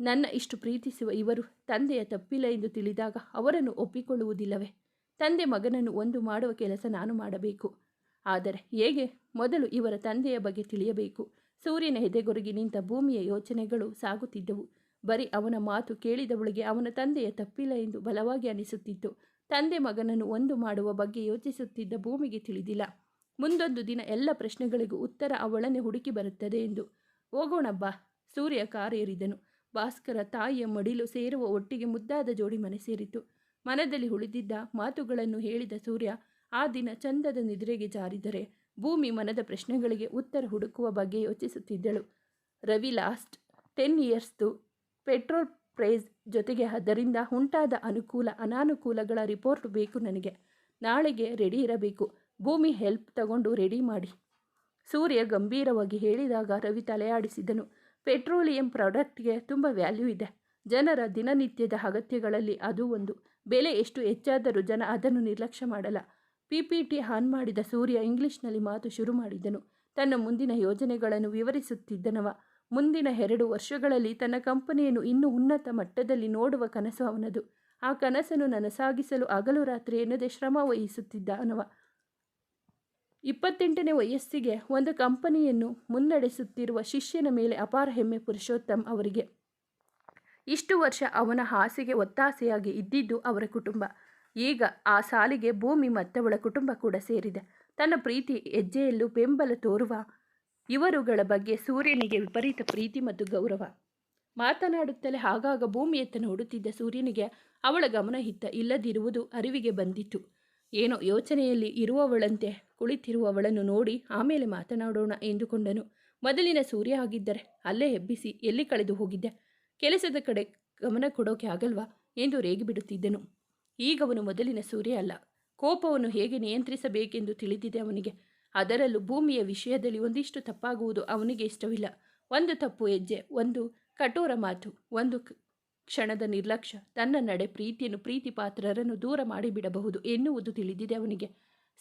ನನ್ನ ಇಷ್ಟು ಪ್ರೀತಿಸುವ ಇವರು ತಂದೆಯ ತಪ್ಪಿಲ್ಲ ಎಂದು ತಿಳಿದಾಗ ಅವರನ್ನು ಒಪ್ಪಿಕೊಳ್ಳುವುದಿಲ್ಲವೇ? ತಂದೆ ಮಗನನ್ನು ಒಂದು ಮಾಡುವ ಕೆಲಸ ನಾನು ಮಾಡಬೇಕು. ಆದರೆ ಹೇಗೆ? ಮೊದಲು ಇವರ ತಂದೆಯ ಬಗ್ಗೆ ತಿಳಿಯಬೇಕು. ಸೂರ್ಯನ ಎದೆಗೊರಗಿ ನಿಂತ ಭೂಮಿಯ ಯೋಚನೆಗಳು ಸಾಗುತ್ತಿದ್ದವು. ಬರೀ ಅವನ ಮಾತು ಕೇಳಿದವಳಿಗೆ ಅವನ ತಂದೆಯ ತಪ್ಪಿಲ್ಲ ಎಂದು ಬಲವಾಗಿ ಅನಿಸುತ್ತಿತ್ತು. ತಂದೆ ಮಗನನ್ನು ಒಂದು ಮಾಡುವ ಬಗ್ಗೆ ಯೋಚಿಸುತ್ತಿದ್ದ ಭೂಮಿಗೆ ತಿಳಿದಿಲ್ಲ. ಮುಂದೊಂದು ದಿನ ಎಲ್ಲ ಪ್ರಶ್ನೆಗಳಿಗೂ ಉತ್ತರ ಅವಳನ್ನೇ ಹುಡುಕಿ ಬರುತ್ತದೆ ಎಂದು. ಹೋಗೋಣ ಬಾ, ಸೂರ್ಯ ಕಾರೇರಿದನು. ಭಾಸ್ಕರ ತಾಯಿಯ ಮಡಿಲು ಸೇರುವ ಒಟ್ಟಿಗೆ ಮುದ್ದಾದ ಜೋಡಿ ಮನೆ ಸೇರಿತು. ಮನದಲ್ಲಿ ಉಳಿದಿದ್ದ ಮಾತುಗಳನ್ನು ಹೇಳಿದ ಸೂರ್ಯ, ಆ ದಿನ ಚಂದದ ನಿದ್ರೆಗೆ ಜಾರಿದರೆ. ಭೂಮಿ ಮನದ ಪ್ರಶ್ನೆಗಳಿಗೆ ಉತ್ತರ ಹುಡುಕುವ ಬಗ್ಗೆ ಯೋಚಿಸುತ್ತಿದ್ದಳು. ರವಿ ಲಾಸ್ಟ್ ಟೆನ್ ಇಯರ್ಸ್ದು ಪೆಟ್ರೋಲ್ ಪ್ರೈಸ್ ಜೊತೆಗೆ ಅದರಿಂದ ಉಂಟಾದ ಅನುಕೂಲ, ಅನಾನುಕೂಲಗಳ ರಿಪೋರ್ಟ್ ಬೇಕು ನನಗೆ. ನಾಳೆಗೆ ರೆಡಿ ಇರಬೇಕು. ಭೂಮಿ ಹೆಲ್ಪ್ ತಗೊಂಡು ರೆಡಿ ಮಾಡಿ. ಸೂರ್ಯ ಗಂಭೀರವಾಗಿ ಹೇಳಿದಾಗ ರವಿ ತಲೆಯಾಡಿಸಿದನು. ಪೆಟ್ರೋಲಿಯಂ ಪ್ರಾಡಕ್ಟ್ಗೆ ತುಂಬ ವ್ಯಾಲ್ಯೂ ಇದೆ. ಜನರ ದಿನನಿತ್ಯದ ಅಗತ್ಯಗಳಲ್ಲಿ ಅದು ಒಂದು. ಬೆಲೆ ಎಷ್ಟು ಹೆಚ್ಚಾದರೂ ಜನ ಅದನ್ನು ನಿರ್ಲಕ್ಷ್ಯ ಮಾಡಲ್ಲ. ಪಿ ಪಿ ಟಿ ಆನ್ ಮಾಡಿದ ಸೂರ್ಯ ಇಂಗ್ಲಿಷ್ನಲ್ಲಿ ಮಾತು ಶುರು ಮಾಡಿದನು. ತನ್ನ ಮುಂದಿನ ಯೋಜನೆಗಳನ್ನು ವಿವರಿಸುತ್ತಿದ್ದನವ. ಮುಂದಿನ ಎರಡು ವರ್ಷಗಳಲ್ಲಿ ತನ್ನ ಕಂಪನಿಯನ್ನು ಇನ್ನೂ ಉನ್ನತ ಮಟ್ಟದಲ್ಲಿ ನೋಡುವ ಕನಸು ಅವನದು. ಆ ಕನಸನ್ನು ನನಸಾಗಿಸಲು ಹಗಲು ರಾತ್ರಿ ಎನ್ನದೆ ಶ್ರಮ ವಹಿಸುತ್ತಿದ್ದ ಅನವ ಇಪ್ಪತ್ತೆಂಟನೇ ವಯಸ್ಸಿಗೆ ಒಂದು ಕಂಪನಿಯನ್ನು ಮುನ್ನಡೆಸುತ್ತಿರುವ ಶಿಷ್ಯನ ಮೇಲೆ ಅಪಾರ ಹೆಮ್ಮೆ ಪುರುಷೋತ್ತಮ್ ಅವರಿಗೆ. ಇಷ್ಟು ವರ್ಷ ಅವನ ಹಾಸಿಗೆ ಒತ್ತಾಸೆಯಾಗಿ ಇದ್ದಿದ್ದು ಅವರ ಕುಟುಂಬ. ಈಗ ಆ ಸಾಲಿಗೆ ಭೂಮಿ ಮತ್ತವಳ ಕುಟುಂಬ ಕೂಡ ಸೇರಿದೆ. ತನ್ನ ಪ್ರೀತಿ ಹೆಜ್ಜೆಯಲ್ಲೂ ಬೆಂಬಲ ತೋರುವ ಇವರುಗಳ ಬಗ್ಗೆ ಸೂರ್ಯನಿಗೆ ವಿಪರೀತ ಪ್ರೀತಿ ಮತ್ತು ಗೌರವ. ಮಾತನಾಡುತ್ತಲೇ ಆಗಾಗ ಭೂಮಿಯತ್ತ ನೋಡುತ್ತಿದ್ದ ಸೂರ್ಯನಿಗೆ ಅವಳ ಗಮನ ಹಿತ್ತ ಇಲ್ಲದಿರುವುದು ಅರಿವಿಗೆ ಬಂದಿತು. ಏನೋ ಯೋಚನೆಯಲ್ಲಿ ಇರುವವಳಂತೆ ಕುಳಿತಿರುವವಳನ್ನು ನೋಡಿ ಆಮೇಲೆ ಮಾತನಾಡೋಣ ಎಂದುಕೊಂಡನು. ಮೊದಲಿನ ಸೂರ್ಯ ಆಗಿದ್ದರೆ ಅಲ್ಲೇ ಎಬ್ಬಿಸಿ ಎಲ್ಲಿ ಕಳೆದು ಹೋಗಿದ್ದೆ? ಕೆಲಸದ ಕಡೆ ಗಮನ ಕೊಡೋಕೆ ಆಗಲ್ವಾ ಎಂದು ರೇಗಿಬಿಡುತ್ತಿದ್ದನು. ಈಗವನು ಮೊದಲಿನ ಸೂರ್ಯ ಅಲ್ಲ. ಕೋಪವನ್ನು ಹೇಗೆ ನಿಯಂತ್ರಿಸಬೇಕೆಂದು ತಿಳಿದಿದೆ ಅವನಿಗೆ. ಅದರಲ್ಲೂ ಭೂಮಿಯ ವಿಷಯದಲ್ಲಿ ಒಂದಿಷ್ಟು ತಪ್ಪಾಗುವುದು ಅವನಿಗೆ ಇಷ್ಟವಿಲ್ಲ. ಒಂದು ತಪ್ಪು ಹೆಜ್ಜೆ, ಒಂದು ಕಠೋರ ಮಾತು, ಒಂದು ಕ್ಷಣದ ನಿರ್ಲಕ್ಷ್ಯ. ತನ್ನ ನಡೆ ಪ್ರೀತಿಯನ್ನು ಪ್ರೀತಿ ಪಾತ್ರರನ್ನು ದೂರ ಮಾಡಿಬಿಡಬಹುದು ಎನ್ನುವುದು ತಿಳಿದಿದೆ ಅವನಿಗೆ.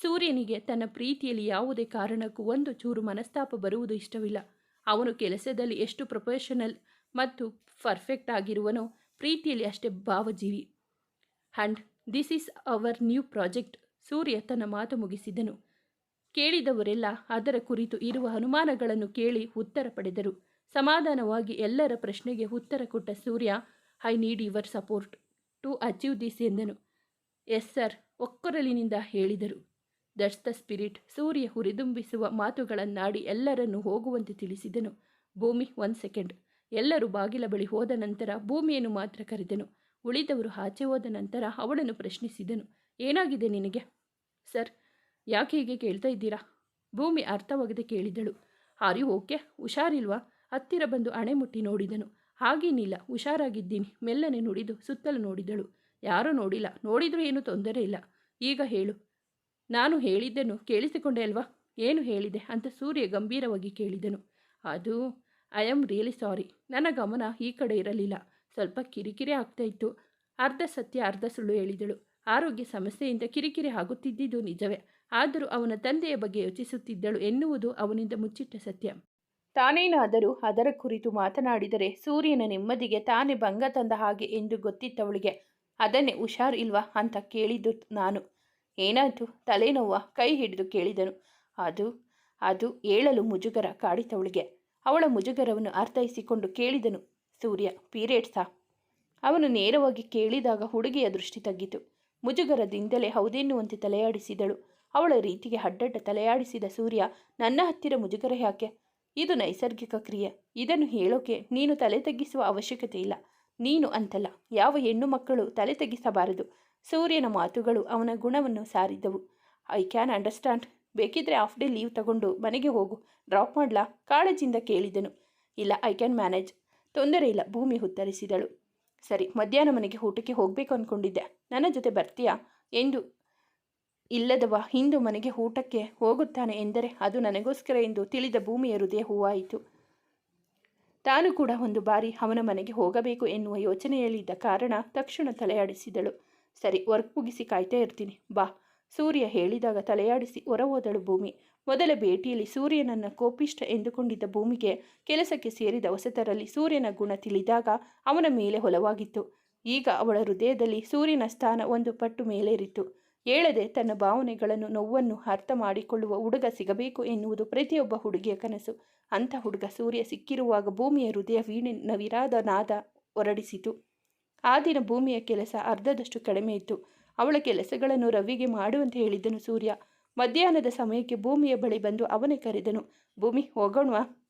ಸೂರ್ಯನಿಗೆ ತನ್ನ ಪ್ರೀತಿಯಲ್ಲಿ ಯಾವುದೇ ಕಾರಣಕ್ಕೂ ಒಂದು ಚೂರು ಮನಸ್ತಾಪ ಬರುವುದು ಇಷ್ಟವಿಲ್ಲ. ಅವನು ಕೆಲಸದಲ್ಲಿ ಎಷ್ಟು ಪ್ರೊಫೆಷನಲ್ ಮತ್ತು ಪರ್ಫೆಕ್ಟ್ ಆಗಿರುವನೋ ಪ್ರೀತಿಯಲ್ಲಿ ಅಷ್ಟೇ ಭಾವಜೀವಿ. And this is our new project Surya ತನ್ನ ಮಾತು ಮುಗಿಸಿದನು. ಕೇಳಿದವರೆಲ್ಲ ಅದರ ಕುರಿತು ಇರುವ ಅನುಮಾನಗಳನ್ನು ಕೇಳಿ ಉತ್ತರ ಪಡೆದರು. ಸಮಾಧಾನವಾಗಿ ಎಲ್ಲರ ಪ್ರಶ್ನೆಗೆ ಉತ್ತರ ಕೊಟ್ಟ Surya I need your support to achieve this ಎಂದನು. ಎಸ್ ಸರ್ ಒಕ್ಕೊರಲಿನಿಂದ ಹೇಳಿದರು. ದಟ್ಸ್ ದ ಸ್ಪಿರಿಟ್, ಸೂರ್ಯ ಹುರಿದುಂಬಿಸುವ ಮಾತುಗಳನ್ನಾಡಿ ಎಲ್ಲರನ್ನು ಹೋಗುವಂತೆ ತಿಳಿಸಿದನು. ಭೂಮಿ ಒನ್ ಸೆಕೆಂಡ್ ಎಲ್ಲರೂ ಬಾಗಿಲ ಬಳಿ ಹೋದ ನಂತರ ಭೂಮಿಯನ್ನು ಮಾತ್ರ ಕರೆದನು. ಉಳಿದವರು ಆಚೆ ಹೋದ ನಂತರ ಅವಳನ್ನು ಪ್ರಶ್ನಿಸಿದನು, ಏನಾಗಿದೆ ನಿನಗೆ? ಸರ್, ಯಾಕೆ ಹೀಗೆ ಕೇಳ್ತಾ ಇದ್ದೀರಾ? ಭೂಮಿ ಅರ್ಥವಾಗದೆ ಕೇಳಿದಳು. ಹಾರಿ ಓಕೆ, ಹುಷಾರಿಲ್ವಾ? ಹತ್ತಿರ ಬಂದು ಅಣೆ ಮುಟ್ಟಿ ನೋಡಿದನು. ಹಾಗೇನಿಲ್ಲ ಹುಷಾರಾಗಿದ್ದೀನಿ. ಮೆಲ್ಲನೆ ನುಡಿದು ಸುತ್ತಲೂ ನೋಡಿದಳು. ಯಾರೂ ನೋಡಿಲ್ಲ, ನೋಡಿದರೂ ಏನೂ ತೊಂದರೆ ಇಲ್ಲ. ಈಗ ಹೇಳು. ನಾನು ಹೇಳಿದ್ದನ್ನು ಕೇಳಿಸಿಕೊಂಡೆ ಅಲ್ವಾ? ಏನು ಹೇಳಿದೆ? ಅಂತ ಸೂರ್ಯ ಗಂಭೀರವಾಗಿ ಕೇಳಿದನು. ಅದು ಐ ಆಮ್ ರಿಯಲಿ ಸಾರಿ ನನ್ನ ಗಮನ ಈ ಕಡೆ ಇರಲಿಲ್ಲ. ಸ್ವಲ್ಪ ಕಿರಿಕಿರಿ ಆಗ್ತಾ ಇತ್ತು. ಅರ್ಧ ಸತ್ಯ, ಅರ್ಧ ಸುಳ್ಳು ಹೇಳಿದಳು. ಆರೋಗ್ಯ ಸಮಸ್ಯೆಯಿಂದ ಕಿರಿಕಿರಿ ಆಗುತ್ತಿದ್ದುದು ನಿಜವೇ. ಆದರೂ ಅವನ ತಂದೆಯ ಬಗ್ಗೆ ಯೋಚಿಸುತ್ತಿದ್ದಳು ಎನ್ನುವುದು ಅವನಿಂದ ಮುಚ್ಚಿಟ್ಟ ಸತ್ಯ. ತಾನೇನಾದರೂ ಅದರ ಕುರಿತು ಮಾತನಾಡಿದರೆ ಸೂರ್ಯನ ನೆಮ್ಮದಿಗೆ ತಾನೇ ಭಂಗ ತಂದ ಹಾಗೆ ಎಂದು ಗೊತ್ತಿತ್ತವಳಿಗೆ. ಅದನ್ನೇ ಹುಷಾರ್ ಇಲ್ವಾ ಅಂತ ಕೇಳಿದ್ದು ನಾನು. ಏನಾಯ್ತು? ತಲೆನೋವ, ಕೈ ಹಿಡಿದು ಕೇಳಿದನು. ಅದು ಅದು ಏಳಲು ಮುಜುಗರ ಕಾಡಿತವಳಿಗೆ ಅವಳ ಮುಜುಗರವನ್ನು ಅರ್ಥೈಸಿಕೊಂಡು ಕೇಳಿದನು. ಸೂರ್ಯ ಪೀರಿಯಡ್ಸಾ ಅವನು ನೇರವಾಗಿ ಕೇಳಿದಾಗ ಹುಡುಗಿಯ ದೃಷ್ಟಿ ತಗ್ಗಿತು. ಮುಜುಗರದಿಂದಲೇ ಹೌದೆನ್ನುವಂತೆ ತಲೆಯಾಡಿಸಿದಳು. ಅವಳ ರೀತಿಗೆ ಅಡ್ಡಡ್ಡ ತಲೆಯಾಡಿಸಿದ ಸೂರ್ಯ, ನನ್ನ ಹತ್ತಿರ ಮುಜುಗರ ಯಾಕೆ? ಇದು ನೈಸರ್ಗಿಕ ಕ್ರಿಯೆ. ಇದನ್ನು ಹೇಳೋಕೆ ನೀನು ತಲೆ ತಗ್ಗಿಸುವ ಅವಶ್ಯಕತೆ ಇಲ್ಲ. ನೀನು ಅಂತಲ್ಲ, ಯಾವ ಹೆಣ್ಣು ಮಕ್ಕಳು ತಲೆ ತಗ್ಗಿಸಬಾರದು. ಸೂರ್ಯನ ಮಾತುಗಳು ಅವನ ಗುಣವನ್ನು ಸಾರಿದ್ದವು ಐ ಕ್ಯಾನ್ ಅಂಡರ್ಸ್ಟ್ಯಾಂಡ್ ಬೇಕಿದ್ರೆ ಆಫ್ ಡೇ ಲೀವ್ ತಗೊಂಡು ಮನೆಗೆ ಹೋಗು. ಡ್ರಾಪ್ ಮಾಡ್ಲಾ? ಕಾಳಜಿಯಿಂದ ಕೇಳಿದನು. ಇಲ್ಲ ಐ ಕ್ಯಾನ್ ಮ್ಯಾನೇಜ್ ತೊಂದರೆ ಇಲ್ಲ, ಭೂಮಿ ಉತ್ತರಿಸಿದಳು. ಸರಿ, ಮಧ್ಯಾಹ್ನ ಮನೆಗೆ ಊಟಕ್ಕೆ ಹೋಗಬೇಕು ಅಂದ್ಕೊಂಡಿದ್ದೆ ನನ್ನ ಜೊತೆ ಬರ್ತೀಯಾ? ಎಂದು. ಇಲ್ಲದವ ಇಂದು ಮನೆಗೆ ಊಟಕ್ಕೆ ಹೋಗುತ್ತಾನೆ ಎಂದರೆ ಅದು ನನಗೋಸ್ಕರ ಎಂದು ತಿಳಿದ ಭೂಮಿಯ ಹೃದಯ ಹೂವಾಯಿತು. ತಾನು ಕೂಡ ಒಂದು ಬಾರಿ ಅವನ ಮನೆಗೆ ಹೋಗಬೇಕು ಎನ್ನುವ ಯೋಚನೆಯಲ್ಲಿದ್ದ ಕಾರಣ ತಕ್ಷಣ ತಲೆಯಾಡಿಸಿದಳು. ಸರಿ, ವರ್ಕ್ ಮುಗಿಸಿ ಕಾಯ್ತಾ ಇರ್ತೀನಿ. ಬಾ, ಸೂರ್ಯ ಹೇಳಿದಾಗ ತಲೆಯಾಡಿಸಿ ಹೊರಹೋದಳು ಭೂಮಿ. ಮೊದಲ ಭೇಟಿಯಲ್ಲಿ ಸೂರ್ಯನನ್ನ ಕೋಪಿಷ್ಟ ಎಂದುಕೊಂಡಿದ್ದ ಭೂಮಿಗೆ ಕೆಲಸಕ್ಕೆ ಸೇರಿದ ಹೊಸತರಲ್ಲಿ ಸೂರ್ಯನ ಗುಣ ತಿಳಿದಾಗ ಅವನ ಮೇಲೆ ಹೊಲವಾಗಿತ್ತು. ಈಗ ಅವಳ ಹೃದಯದಲ್ಲಿ ಸೂರ್ಯನ ಸ್ಥಾನ ಒಂದು ಪಟ್ಟು ಮೇಲೇರಿತು ಹೇಳದೆ ತನ್ನ ಭಾವನೆಗಳನ್ನು ನೋವನ್ನು ಅರ್ಥ ಮಾಡಿಕೊಳ್ಳುವ ಹುಡುಗ ಸಿಗಬೇಕು ಎನ್ನುವುದು ಪ್ರತಿಯೊಬ್ಬ ಹುಡುಗಿಯ ಕನಸು. ಅಂಥ ಹುಡುಗ ಸೂರ್ಯ ಸಿಕ್ಕಿರುವಾಗ ಭೂಮಿಯ ಹೃದಯ ವೀಣೆ ನವಿರಾದ ನಾದ ಹೊರಡಿಸಿತು. ಆ ದಿನ ಭೂಮಿಯ ಕೆಲಸ ಅರ್ಧದಷ್ಟು ಕಡಿಮೆ ಇತ್ತು. ಅವಳ ಕೆಲಸಗಳನ್ನು ರವಿಗೆ ಮಾಡುವಂತೆ ಹೇಳಿದನು ಸೂರ್ಯ. ಮಧ್ಯಾಹ್ನದ ಸಮಯಕ್ಕೆ ಭೂಮಿಯ ಬಳಿ ಬಂದು ಅವನೇ ಕರೆದನು, ಭೂಮಿ, ಹೋಗೋಣವಾ?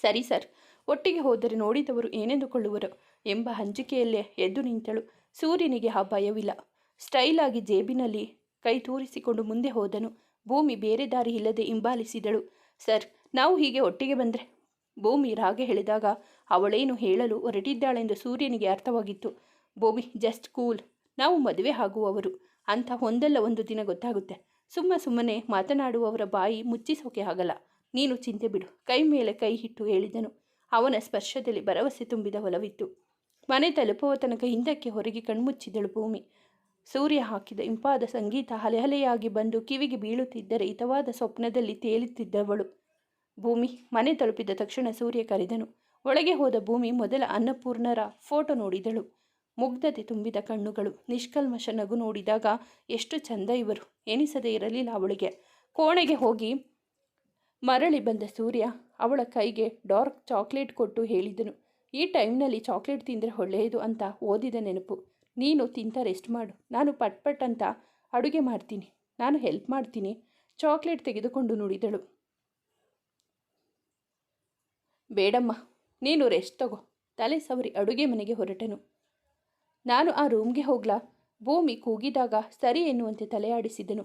ಸರಿ ಸರ್. ಒಟ್ಟಿಗೆ ಹೋದರೆ ನೋಡಿದವರು ಏನೆಂದುಕೊಳ್ಳುವರು? ಎಂಬ ಹಂಚಿಕೆಯಲ್ಲೇ ಎದ್ದು ನಿಂತಳು. ಸೂರ್ಯನಿಗೆ ಆ ಭಯವಿಲ್ಲ. ಸ್ಟೈಲ್ ಆಗಿ ಜೇಬಿನಲ್ಲಿ ಕೈ ತೂರಿಸಿಕೊಂಡು ಮುಂದೆ ಹೋದನು. ಭೂಮಿ ಬೇರೆ ದಾರಿ ಇಲ್ಲದೆ ಹಿಂಬಾಲಿಸಿದಳು. ಸರ್, ನಾವು ಹೀಗೆ ಒಟ್ಟಿಗೆ ಬಂದರೆ? ಭೂಮಿ ರಾಗೆ ಹೇಳಿದಾಗ, ಅವಳೇನು ಹೇಳಲು ಹೊರಟಿದ್ದಾಳೆಂದು ಸೂರ್ಯನಿಗೆ ಅರ್ಥವಾಗಿತ್ತು. ಭೂಮಿ, ಜಸ್ಟ್ ಕೂಲ್. ನಾವು ಮದುವೆ ಆಗುವವರು. ಅಂತ ಒಂದಲ್ಲ ಒಂದು ದಿನ ಗೊತ್ತಾಗುತ್ತೆ. ಸುಮ್ಮ ಸುಮ್ಮನೆ ಮಾತನಾಡುವವರ ಬಾಯಿ ಮುಚ್ಚಿಸೋಕೆ ಆಗಲ್ಲ. ನೀನು ಚಿಂತೆ ಬಿಡು. ಕೈ ಮೇಲೆ ಕೈ ಹಿಟ್ಟು ಹೇಳಿದನು. ಅವನ ಸ್ಪರ್ಶದಲ್ಲಿ ಭರವಸೆ ತುಂಬಿದ ಒಲವಿತ್ತು ಮನೆ ತಲುಪುವ ತನಕ ಹಿಂದಕ್ಕೆ ಹೊರಗೆ ಕಣ್ಮುಚ್ಚಿದಳು ಭೂಮಿ. ಸೂರ್ಯ ಹಾಕಿದ ಇಂಪಾದ ಸಂಗೀತ ಹಲೆಹಲೆಯಾಗಿ ಬಂದು ಕಿವಿಗೆ ಬೀಳುತ್ತಿದ್ದರೆ ಹಿತವಾದ ಸ್ವಪ್ನದಲ್ಲಿ ತೇಲುತ್ತಿದ್ದವಳು. ಭೂಮಿ, ಮನೆ ತಲುಪಿದ ತಕ್ಷಣ ಸೂರ್ಯ ಕರೆದನು. ಒಳಗೆ ಹೋದ ಭೂಮಿ ಮೊದಲ ಅನ್ನಪೂರ್ಣರ ಫೋಟೋ ನೋಡಿದಳು. ಮುಗ್ಧತೆ ತುಂಬಿದ ಕಣ್ಣುಗಳು ನಿಷ್ಕಲ್ಮಶ ನಗು ನೋಡಿದಾಗ ಎಷ್ಟು ಚಂದ ಇವರು. ಎನಿಸದೇ ಇರಲಿಲ್ಲ ಅವಳಿಗೆ. ಕೋಣೆಗೆ ಹೋಗಿ ಮರಳಿ ಬಂದ ಸೂರ್ಯ ಅವಳ ಕೈಗೆ ಡಾರ್ಕ್ ಚಾಕ್ಲೇಟ್ ಕೊಟ್ಟು ಹೇಳಿದನು. ಈ ಟೈಮ್ನಲ್ಲಿ ಚಾಕ್ಲೇಟ್ ತಿಂದರೆ ಒಳ್ಳೆಯದು ಅಂತ ಓದಿದ ನೆನಪು. ನೀನು ತಿಂತ ರೆಸ್ಟ್ ಮಾಡು. ನಾನು ಪಟ್ ಅಂತ ಅಡುಗೆ ಮಾಡ್ತೀನಿ. ನಾನು ಹೆಲ್ಪ್ ಮಾಡ್ತೀನಿ. ಚಾಕ್ಲೇಟ್ ತೆಗೆದುಕೊಂಡು ನುಡಿದಳು. ಬೇಡಮ್ಮ, ನೀನು ರೆಸ್ಟ್ ತಗೋ. ತಲೆ ಸವರಿ ಅಡುಗೆ ಮನೆಗೆ ಹೊರಟನು. ನಾನು ಆ ರೂಮ್ಗೆ ಹೋಗ್ಲಾ. ಭೂಮಿ ಕೂಗಿದಾಗ ಸರಿ ಎನ್ನುವಂತೆ ತಲೆಯಾಡಿಸಿದನು.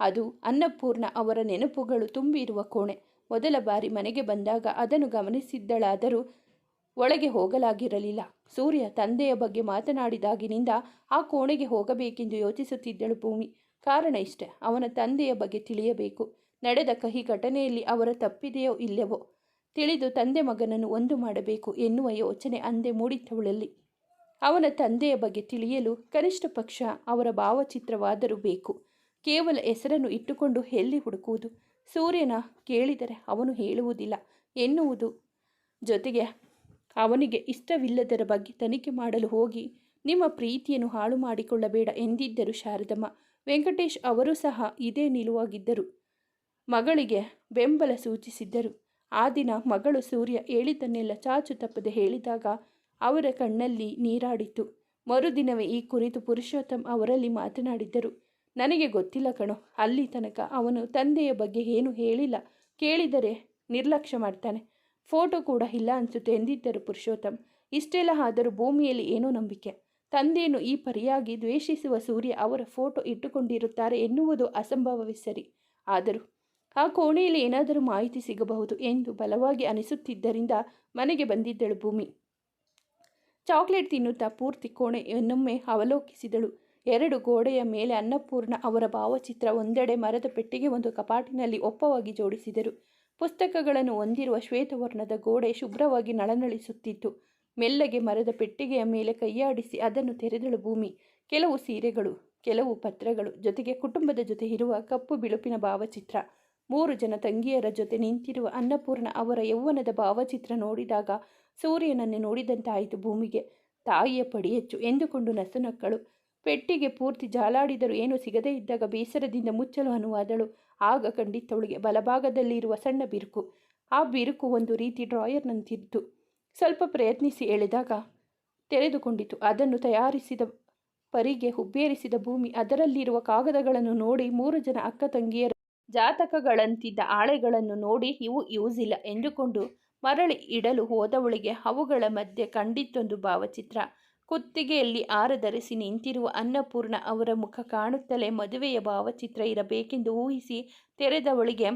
ಅದು ಅನ್ನಪೂರ್ಣ ಅವರ ನೆನಪುಗಳು ತುಂಬಿರುವ ಕೋಣೆ. ಮೊದಲ ಬಾರಿ ಮನೆಗೆ ಬಂದಾಗ ಅದನ್ನು ಗಮನಿಸಿದ್ದಳಾದರೂ ಒಳಗೆ ಹೋಗಲಾಗಿರಲಿಲ್ಲ. ಸೂರ್ಯ ತಂದೆಯ ಬಗ್ಗೆ ಮಾತನಾಡಿದಾಗಿನಿಂದ ಆ ಕೋಣೆಗೆ ಹೋಗಬೇಕೆಂದು ಯೋಚಿಸುತ್ತಿದ್ದಳು ಭೂಮಿ. ಕಾರಣ ಇಷ್ಟೆ, ಅವನ ತಂದೆಯ ಬಗ್ಗೆ ತಿಳಿಯಬೇಕು. ನಡೆದ ಕಹಿ ಘಟನೆಯಲ್ಲಿ ಅವರ ತಪ್ಪಿದೆಯೋ ಇಲ್ಲವೋ? ತಿಳಿದು ತಂದೆ ಮಗನನ್ನು ಒಂದು ಮಾಡಬೇಕು ಎನ್ನುವ ಯೋಚನೆ ಅಂದೇ ಮೂಡಿತ್ತವಳಲ್ಲಿ ಅವನ ತಂದೆಯ ಬಗ್ಗೆ ತಿಳಿಯಲು ಕನಿಷ್ಠ ಪಕ್ಷ ಅವರ ಭಾವಚಿತ್ರವಾದರೂ ಬೇಕು. ಕೇವಲ ಹೆಸರನ್ನು ಇಟ್ಟುಕೊಂಡು ಎಲ್ಲಿ ಹುಡುಕುವುದು? ಸೂರ್ಯನ ಕೇಳಿದರೆ ಅವನು ಹೇಳುವುದಿಲ್ಲ. ಎನ್ನುವುದು? ಜೊತೆಗೆ ಅವನಿಗೆ ಇಷ್ಟವಿಲ್ಲದರ ಬಗ್ಗೆ ತನಿಖೆ ಮಾಡಲು ಹೋಗಿ ನಿಮ್ಮ ಪ್ರೀತಿಯನ್ನು ಹಾಳು ಮಾಡಿಕೊಳ್ಳಬೇಡ ಎಂದಿದ್ದರು ಶಾರದಮ್ಮ. ವೆಂಕಟೇಶ್ ಅವರು ಸಹ ಇದೇ ನಿಲುವಾಗಿದ್ದರು. ಮಗಳಿಗೆ ಬೆಂಬಲ ಸೂಚಿಸಿದ್ದರು. ಆ ದಿನ ಮಗಳು ಸೂರ್ಯ ಹೇಳಿದ್ದನ್ನೆಲ್ಲ ಚಾಚು ತಪ್ಪದೆ ಹೇಳಿದಾಗ ಅವರ ಕಣ್ಣಲ್ಲಿ ನೀರಾಡಿತು. ಮರುದಿನವೇ ಈ ಕುರಿತು ಪುರುಷೋತ್ತಮ್ ಅವರಲ್ಲಿ ಮಾತನಾಡಿದ್ದರು. ನನಗೆ ಗೊತ್ತಿಲ್ಲ ಕಣೋ, ಅಲ್ಲಿ ತನಕ ಅವನು ತಂದೆಯ ಬಗ್ಗೆ ಏನು ಹೇಳಿಲ್ಲ. ಕೇಳಿದರೆ ನಿರ್ಲಕ್ಷ್ಯ ಮಾಡ್ತಾನೆ. ಫೋಟೋ ಕೂಡ ಇಲ್ಲ ಅನಿಸುತ್ತೆ ಎಂದಿದ್ದರು ಪುರುಷೋತ್ತಮ್. ಇಷ್ಟೆಲ್ಲ ಆದರೂ ಭೂಮಿಯಲ್ಲಿ ಏನೋ ನಂಬಿಕೆ. ತಂದೆಯನ್ನು ಈ ಪರಿಯಾಗಿ ದ್ವೇಷಿಸುವ ಸೂರ್ಯ ಅವರ ಫೋಟೋ ಇಟ್ಟುಕೊಂಡಿರುತ್ತಾರೆ ಎನ್ನುವುದು ಅಸಂಭವವೇ ಸರಿ. ಆದರೂ ಆ ಕೋಣೆಯಲ್ಲಿ ಏನಾದರೂ ಮಾಹಿತಿ ಸಿಗಬಹುದು ಎಂದು ಬಲವಾಗಿ ಅನಿಸುತ್ತಿದ್ದರಿಂದ ಮನೆಗೆ ಬಂದಿದ್ದಳು ಭೂಮಿ. ಚಾಕ್ಲೇಟ್ ತಿನ್ನುತ್ತಾ ಪೂರ್ತಿ ಕೋಣೆ ಇನ್ನೊಮ್ಮೆ ಅವಲೋಕಿಸಿದಳು. ಎರಡು ಗೋಡೆಯ ಮೇಲೆ ಅನ್ನಪೂರ್ಣ ಅವರ ಭಾವಚಿತ್ರ ಒಂದೆಡೆ ಮರದ ಪೆಟ್ಟಿಗೆ ಒಂದು ಕಪಾಟಿನಲ್ಲಿ ಒಪ್ಪವಾಗಿ ಜೋಡಿಸಿದರು. ಪುಸ್ತಕಗಳನ್ನು ಹೊಂದಿರುವ ಶ್ವೇತವರ್ಣದ ಗೋಡೆ ಶುಭ್ರವಾಗಿ ನಳನಳಿಸುತ್ತಿತ್ತು. ಮೆಲ್ಲಗೆ ಮರದ ಪೆಟ್ಟಿಗೆಯ ಮೇಲೆ ಕೈಯಾಡಿಸಿ ಅದನ್ನು ತೆರೆದಳು ಭೂಮಿ. ಕೆಲವು ಸೀರೆಗಳು, ಕೆಲವು ಪತ್ರಗಳು, ಜೊತೆಗೆ ಕುಟುಂಬದ ಜೊತೆ ಇರುವ ಕಪ್ಪು ಬಿಳುಪಿನ ಭಾವಚಿತ್ರ. ಮೂರು ಜನ ತಂಗಿಯರ ಜೊತೆ ನಿಂತಿರುವ ಅನ್ನಪೂರ್ಣ ಅವರ ಯೌವನದ ಭಾವಚಿತ್ರ ನೋಡಿದಾಗ ಸೂರ್ಯನನ್ನೇ ನೋಡಿದಂತಾಯಿತು ಭೂಮಿಗೆ. ತಾಯಿಯ ಪಡಿ ಹೆಚ್ಚು ಎಂದುಕೊಂಡು ನಸುನಕ್ಕಳು. ಪೆಟ್ಟಿಗೆ ಪೂರ್ತಿ ಜಾಲಾಡಿದರೂ ಏನೂ ಸಿಗದೇ ಇದ್ದಾಗ ಬೇಸರದಿಂದ ಮುಚ್ಚಲು ಅನುವಾದಳು. ಆಗ ಕಂಡಿತ್ತವಳಿಗೆ ಬಲಭಾಗದಲ್ಲಿರುವ ಸಣ್ಣ ಬಿರುಕು. ಆ ಬಿರುಕು ಒಂದು ರೀತಿ ಡ್ರಾಯರ್ನಂತಿತ್ತು. ಸ್ವಲ್ಪ ಪ್ರಯತ್ನಿಸಿ ಎಳೆದಾಗ ತೆರೆದುಕೊಂಡಿತು. ಅದನ್ನು ತಯಾರಿಸಿದ ಪರಿಗೆ ಹುಬ್ಬೇರಿಸಿದ ಭೂಮಿ ಅದರಲ್ಲಿರುವ ಕಾಗದಗಳನ್ನು ನೋಡಿ ಮೂರು ಜನ ಅಕ್ಕ ತಂಗಿಯರು ಜಾತಕಗಳಂತಿದ್ದ ಆಳೆಗಳನ್ನು ನೋಡಿ ಇವು ಯೂಸ್ ಇಲ್ಲ ಎಂದುಕೊಂಡು ಮರಳಿ ಇಡಲು ಹೋದವಳಿಗೆ ಅವುಗಳ ಮಧ್ಯೆ ಕಂಡಿತ್ತೊಂದು ಭಾವಚಿತ್ರ. ಕುತ್ತಿಗೆಯಲ್ಲಿ ಆರಧರಿಸಿ ನಿಂತಿರುವ ಅನ್ನಪೂರ್ಣ ಅವರ ಮುಖ ಕಾಣುತ್ತಲೇ ಮದುವೆಯ ಭಾವಚಿತ್ರ ಇರಬೇಕೆಂದು ಊಹಿಸಿ ತೆರೆದವಳಿಗೆ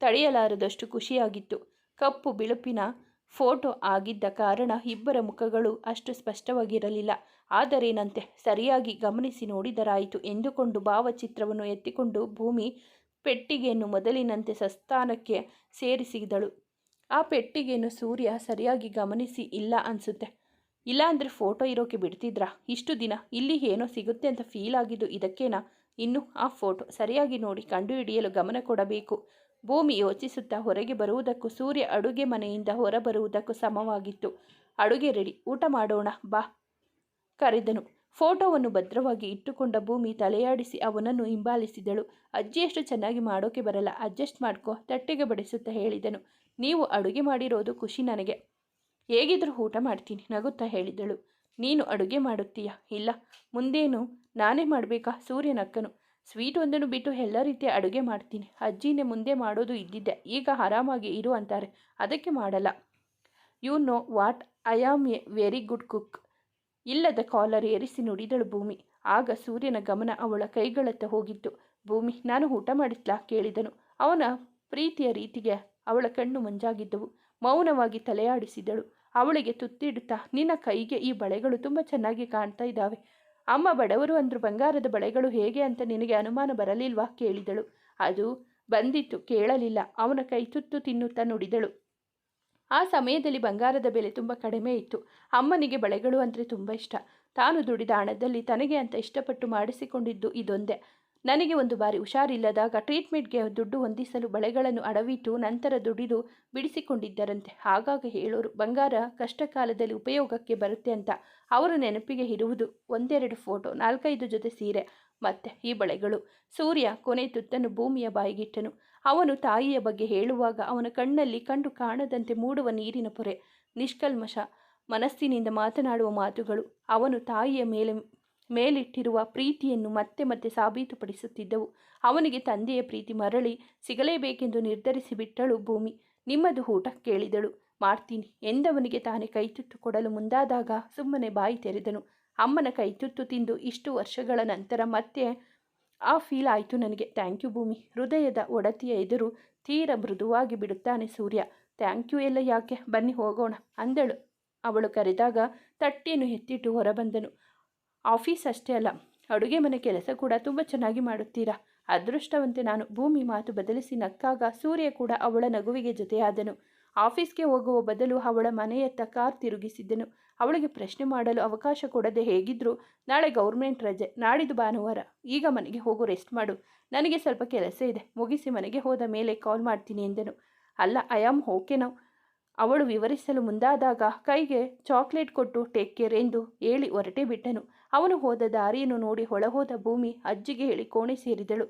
ತಡೆಯಲಾರದಷ್ಟು ಖುಷಿಯಾಗಿತ್ತು. ಕಪ್ಪು ಬಿಳುಪಿನ ಫೋಟೋ ಆಗಿದ್ದ ಕಾರಣ ಇಬ್ಬರ ಮುಖಗಳು ಅಷ್ಟು ಸ್ಪಷ್ಟವಾಗಿರಲಿಲ್ಲ. ಆದರೇನಂತೆ ಸರಿಯಾಗಿ ಗಮನಿಸಿ ನೋಡಿದರಾಯಿತು ಎಂದುಕೊಂಡು ಭಾವಚಿತ್ರವನ್ನು ಎತ್ತಿಕೊಂಡು ಭೂಮಿ ಪೆಟ್ಟಿಗೆಯನ್ನು ಮೊದಲಿನಂತೆ ಸಸ್ಥಾನಕ್ಕೆ ಸೇರಿಸಿದಳು. ಆ ಪೆಟ್ಟಿಗೆಯನ್ನು ಸೂರ್ಯ ಸರಿಯಾಗಿ ಗಮನಿಸಿ, ಇಲ್ಲ ಅನಿಸುತ್ತೆ. ಇಲ್ಲ ಅಂದರೆ ಫೋಟೋ ಇರೋಕೆ ಬಿಡ್ತಿದ್ರಾ? ಇಷ್ಟು ದಿನ ಇಲ್ಲಿ ಏನೋ ಸಿಗುತ್ತೆ ಅಂತ ಫೀಲ್ ಆಗಿದ್ದು ಇದಕ್ಕೇನಾ? ಇನ್ನು ಆ ಫೋಟೋ ಸರಿಯಾಗಿ ನೋಡಿ ಕಂಡುಹಿಡಿಯಲು ಗಮನ ಕೊಡಬೇಕು. ಭೂಮಿ ಯೋಚಿಸುತ್ತಾ ಹೊರಗೆ ಬರುವುದಕ್ಕೂ ಸೂರ್ಯ ಅಡುಗೆ ಮನೆಯಿಂದ ಹೊರಬರುವುದಕ್ಕೂ ಸಮವಾಗಿತ್ತು. ಅಡುಗೆ ರೆಡಿ ಊಟ ಮಾಡೋಣ, ಬಾ. ಕರೆದನು. ಫೋಟೋವನ್ನು ಭದ್ರವಾಗಿ ಇಟ್ಟುಕೊಂಡ ಭೂಮಿ ತಲೆಯಾಡಿಸಿ ಅವನನ್ನು ಹಿಂಬಾಲಿಸಿದಳು. ಅಜ್ಜಿಯಷ್ಟು ಚೆನ್ನಾಗಿ ಮಾಡೋಕೆ ಬರಲ್ಲ, ಅಡ್ಜಸ್ಟ್ ಮಾಡ್ಕೋ, ತಟ್ಟೆಗೆ ಬಡಿಸುತ್ತಾ ಹೇಳಿದನು. ನೀವು ಅಡುಗೆ ಮಾಡಿರೋದು ಖುಷಿ ನನಗೆ. ಹೇಗಿದ್ರೂ ಊಟ ಮಾಡ್ತೀನಿ, ನಗುತ್ತಾ ಹೇಳಿದಳು. ನೀನು ಅಡುಗೆ ಮಾಡುತ್ತೀಯಾ? ಇಲ್ಲ. ಮುಂದೇನು? ನಾನೇ ಮಾಡಬೇಕಾ? ಸೂರ್ಯನಕ್ಕನು. ಸ್ವೀಟ್ ಒಂದನ್ನು ಬಿಟ್ಟು ಎಲ್ಲ ರೀತಿಯ ಅಡುಗೆ ಮಾಡ್ತೀನಿ. ಅಜ್ಜಿನೇ ಮುಂದೆ ಮಾಡೋದು ಇದ್ದಿದ್ದೆ. ಈಗ ಆರಾಮಾಗಿ ಇರು ಅಂತಾರೆ. ಅದಕ್ಕೆ ಮಾಡಲ್ಲ. You know what I am a very good cook ಇಲ್ಲದ ಕಾಲರ್ ಏರಿಸಿ ನುಡಿದಳು ಭೂಮಿ. ಆಗ ಸೂರ್ಯನ ಗಮನ ಅವಳ ಕೈಗಳತ್ತ ಹೋಗಿತ್ತು. ಭೂಮಿ, ನಾನು ಊಟ ಮಾಡಿಸ್ಲಾ ಕೇಳಿದನು. ಅವನ ಪ್ರೀತಿಯ ರೀತಿಗೆ ಅವಳ ಕಣ್ಣು ಮಂಜಾಗಿದ್ದವು. ಮೌನವಾಗಿ ತಲೆಯಾಡಿಸಿದಳು. ಅವಳಿಗೆ ತುತ್ತಿಡುತ್ತಾ, ನಿನ್ನ ಕೈಗೆ ಈ ಬಳೆಗಳು ತುಂಬ ಚೆನ್ನಾಗಿ ಕಾಣ್ತಾ ಇದ್ದಾವೆ. ಅಮ್ಮ ಬಡವರು ಅಂದ್ರು ಬಂಗಾರದ ಬಳೆಗಳು ಹೇಗೆ ಅಂತ ನಿನಗೆ ಅನುಮಾನ ಬರಲಿಲ್ವಾ? ಕೇಳಿದಳು. ಅದು ಬಂದಿತ್ತು, ಕೇಳಲಿಲ್ಲ. ಅವನ ಕೈ ತುತ್ತು ತಿನ್ನುತ್ತಾ ನುಡಿದಳು. ಆ ಸಮಯದಲ್ಲಿ ಬಂಗಾರದ ಬೆಲೆ ತುಂಬ ಕಡಿಮೆ ಇತ್ತು. ಅಮ್ಮನಿಗೆ ಬಳೆಗಳು ಅಂದರೆ ತುಂಬ ಇಷ್ಟ. ತಾನು ದುಡಿದ ಹಣದಲ್ಲಿ ತನಗೆ ಅಂತ ಇಷ್ಟಪಟ್ಟು ಮಾಡಿಸಿಕೊಂಡಿದ್ದು ಇದೊಂದೇ. ನನಗೆ ಒಂದು ಬಾರಿ ಹುಷಾರಿಲ್ಲದಾಗ ಟ್ರೀಟ್ಮೆಂಟ್ಗೆ ದುಡ್ಡು ಹೊಂದಿಸಲು ಬಳೆಗಳನ್ನು ಅಡವಿಟ್ಟು ನಂತರ ದುಡಿದು ಬಿಡಿಸಿಕೊಂಡಿದ್ದರಂತೆ. ಆಗಾಗ ಹೇಳೋರು, ಬಂಗಾರ ಕಷ್ಟ ಕಾಲದಲ್ಲಿ ಉಪಯೋಗಕ್ಕೆ ಬರುತ್ತೆ ಅಂತ ಅವರ ನೆನಪಿಗೆ ಇರುವುದು ಒಂದೆರಡು ಫೋಟೋ, ನಾಲ್ಕೈದು ಜೊತೆ ಸೀರೆ, ಮತ್ತೆ ಈ ಬಳೆಗಳು. ಸೂರ್ಯ ಕೊನೆ ತುತ್ತನ್ನು ಭೂಮಿಯ ಬಾಯಿಗಿಟ್ಟನು. ಅವನು ತಾಯಿಯ ಬಗ್ಗೆ ಹೇಳುವಾಗ ಅವನ ಕಣ್ಣಲ್ಲಿ ಕಂಡು ಕಾಣದಂತೆ ಮೂಡುವ ನೀರಿನ ಪೊರೆ, ನಿಷ್ಕಲ್ಮಶ ಮನಸ್ಸಿನಿಂದ ಮಾತನಾಡುವ ಮಾತುಗಳು. ಅವನು ತಾಯಿಯ ಮೇಲೆ ಮೇಲಿಟ್ಟಿರುವ ಪ್ರೀತಿಯನ್ನು ಮತ್ತೆ ಮತ್ತೆ ಸಾಬೀತುಪಡಿಸುತ್ತಿದ್ದವು. ಅವನಿಗೆ ತಂದೆಯ ಪ್ರೀತಿ ಮರಳಿ ಸಿಗಲೇಬೇಕೆಂದು ನಿರ್ಧರಿಸಿಬಿಟ್ಟಳು ಭೂಮಿ. ನಿಮ್ಮದು ಊಟ ಕೇಳಿದಳು. ಮಾಡ್ತೀನಿ ಎಂದವನಿಗೆ ತಾನೇ ಕೈತುತ್ತು ಕೊಡಲು ಮುಂದಾದಾಗ ಸುಮ್ಮನೆ ಬಾಯಿ ತೆರೆದನು. ಅಮ್ಮನ ಕೈತುತ್ತು ತಿಂದು ಇಷ್ಟು ವರ್ಷಗಳ ನಂತರ ಮತ್ತೆ ಆ ಫೀಲ್ ಆಯಿತು ನನಗೆ. ಥ್ಯಾಂಕ್ ಯು ಭೂಮಿ. ಹೃದಯದ ಒಡತಿಯ ಎದುರು ತೀರ ಮೃದುವಾಗಿ ಬಿಡುತ್ತಾನೆ ಸೂರ್ಯ. ಥ್ಯಾಂಕ್ ಯು ಎಲ್ಲ ಯಾಕೆ? ಬನ್ನಿ ಹೋಗೋಣ ಅಂದಳು. ಅವಳು ಕರೆದಾಗ ತಟ್ಟೆಯನ್ನು ಎತ್ತಿಟ್ಟು ಹೊರಬಂದನು. ಆಫೀಸ್ ಅಷ್ಟೇ ಅಲ್ಲ, ಅಡುಗೆ ಮನೆ ಕೆಲಸ ಕೂಡ ತುಂಬ ಚೆನ್ನಾಗಿ ಮಾಡುತ್ತೀರಾ? ಅದೃಷ್ಟವಂತೆ ನಾನು ಭೂಮಿ ಮಾತು ಬದಲಿಸಿ ನಕ್ಕಾಗ ಸೂರ್ಯ ಕೂಡ ಅವಳ ನಗುವಿಗೆ ಜೊತೆಯಾದನು. ಆಫೀಸ್ಗೆ ಹೋಗುವ ಬದಲು ಅವಳ ಮನೆಯತ್ತ ಕಾರ್ ತಿರುಗಿಸಿದ್ದನು. ಅವಳಿಗೆ ಪ್ರಶ್ನೆ ಮಾಡಲು ಅವಕಾಶ ಕೊಡದೆ ಹೇಗಿದ್ರು, ನಾಳೆ ಗೌರ್ಮೆಂಟ್ ರಜೆ, ನಾಡಿದ್ದು ಭಾನುವಾರ, ಈಗ ಮನೆಗೆ ಹೋಗು, ರೆಸ್ಟ್ ಮಾಡು. ನನಗೆ ಸ್ವಲ್ಪ ಕೆಲಸ ಇದೆ, ಮುಗಿಸಿ ಮನೆಗೆ ಹೋದ ಮೇಲೆ ಕಾಲ್ ಮಾಡ್ತೀನಿ ಎಂದನು. ಅಲ್ಲ, ಐ ಆಮ್ ಓಕೆ ನಾವು ಅವಳು ವಿವರಿಸಲು ಮುಂದಾದಾಗ, ಕೈಗೆ ಚಾಕ್ಲೇಟ್ ಕೊಟ್ಟು ಟೇಕ್ ಕೇರ್ ಎಂದು ಹೇಳಿ ಹೊರಟೇ ಬಿಟ್ಟನು. ಅವನು ಹೋದ ದಾರಿಯನ್ನು ನೋಡಿ ಹೊಳಹೋದ ಭೂಮಿ ಅಜ್ಜಿಗೆ ಹೇಳಿ ಕೋಣೆ ಸೇರಿದಳು.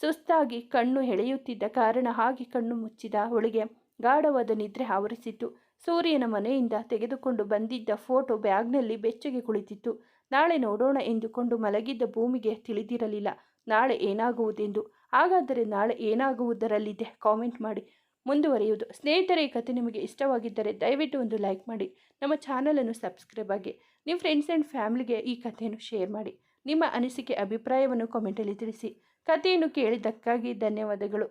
ಸುಸ್ತಾಗಿ ಕಣ್ಣು ಎಳೆಯುತ್ತಿದ್ದ ಕಾರಣ ಹಾಗೆ ಕಣ್ಣು ಮುಚ್ಚಿದ ಅವಳಿಗೆ ಗಾಢವಾದ ನಿದ್ರೆ ಆವರಿಸಿತ್ತು ಸೂರ್ಯನ ಮನೆಯಿಂದ ತೆಗೆದುಕೊಂಡು ಬಂದಿದ್ದ ಫೋಟೋ ಬ್ಯಾಗ್ನಲ್ಲಿ ಬೆಚ್ಚಗೆ ಕುಳಿತಿತ್ತು. ನಾಳೆ ನೋಡೋಣ ಎಂದುಕೊಂಡು ಮಲಗಿದ್ದ ಭೂಮಿಗೆ ತಿಳಿದಿರಲಿಲ್ಲ. ನಾಳೆ ಏನಾಗುವುದೆಂದು. ಹಾಗಾದರೆ ನಾಳೆ ಏನಾಗುವುದರಲ್ಲಿದೆ? ಕಾಮೆಂಟ್ ಮಾಡಿ. ಮುಂದುವರಿಯುವುದು. ಸ್ನೇಹಿತರೆ, ಈ ಕಥೆ ನಿಮಗೆ ಇಷ್ಟವಾಗಿದ್ದರೆ ದಯವಿಟ್ಟು ಒಂದು ಲೈಕ್ ಮಾಡಿ. ನಮ್ಮ ಚಾನಲನ್ನು ಸಬ್ಸ್ಕ್ರೈಬ್ ಆಗಿ. ನಿಮ್ಮ ಫ್ರೆಂಡ್ಸ್ ಆ್ಯಂಡ್ ಫ್ಯಾಮಿಲಿಗೆ ಈ ಕಥೆಯನ್ನು ಶೇರ್ ಮಾಡಿ. ನಿಮ್ಮ ಅನಿಸಿಕೆ, ಅಭಿಪ್ರಾಯವನ್ನು ಕಾಮೆಂಟಲ್ಲಿ ತಿಳಿಸಿ. ಕಥೆಯನ್ನು ಕೇಳಿದ್ದಕ್ಕಾಗಿ ಧನ್ಯವಾದಗಳು.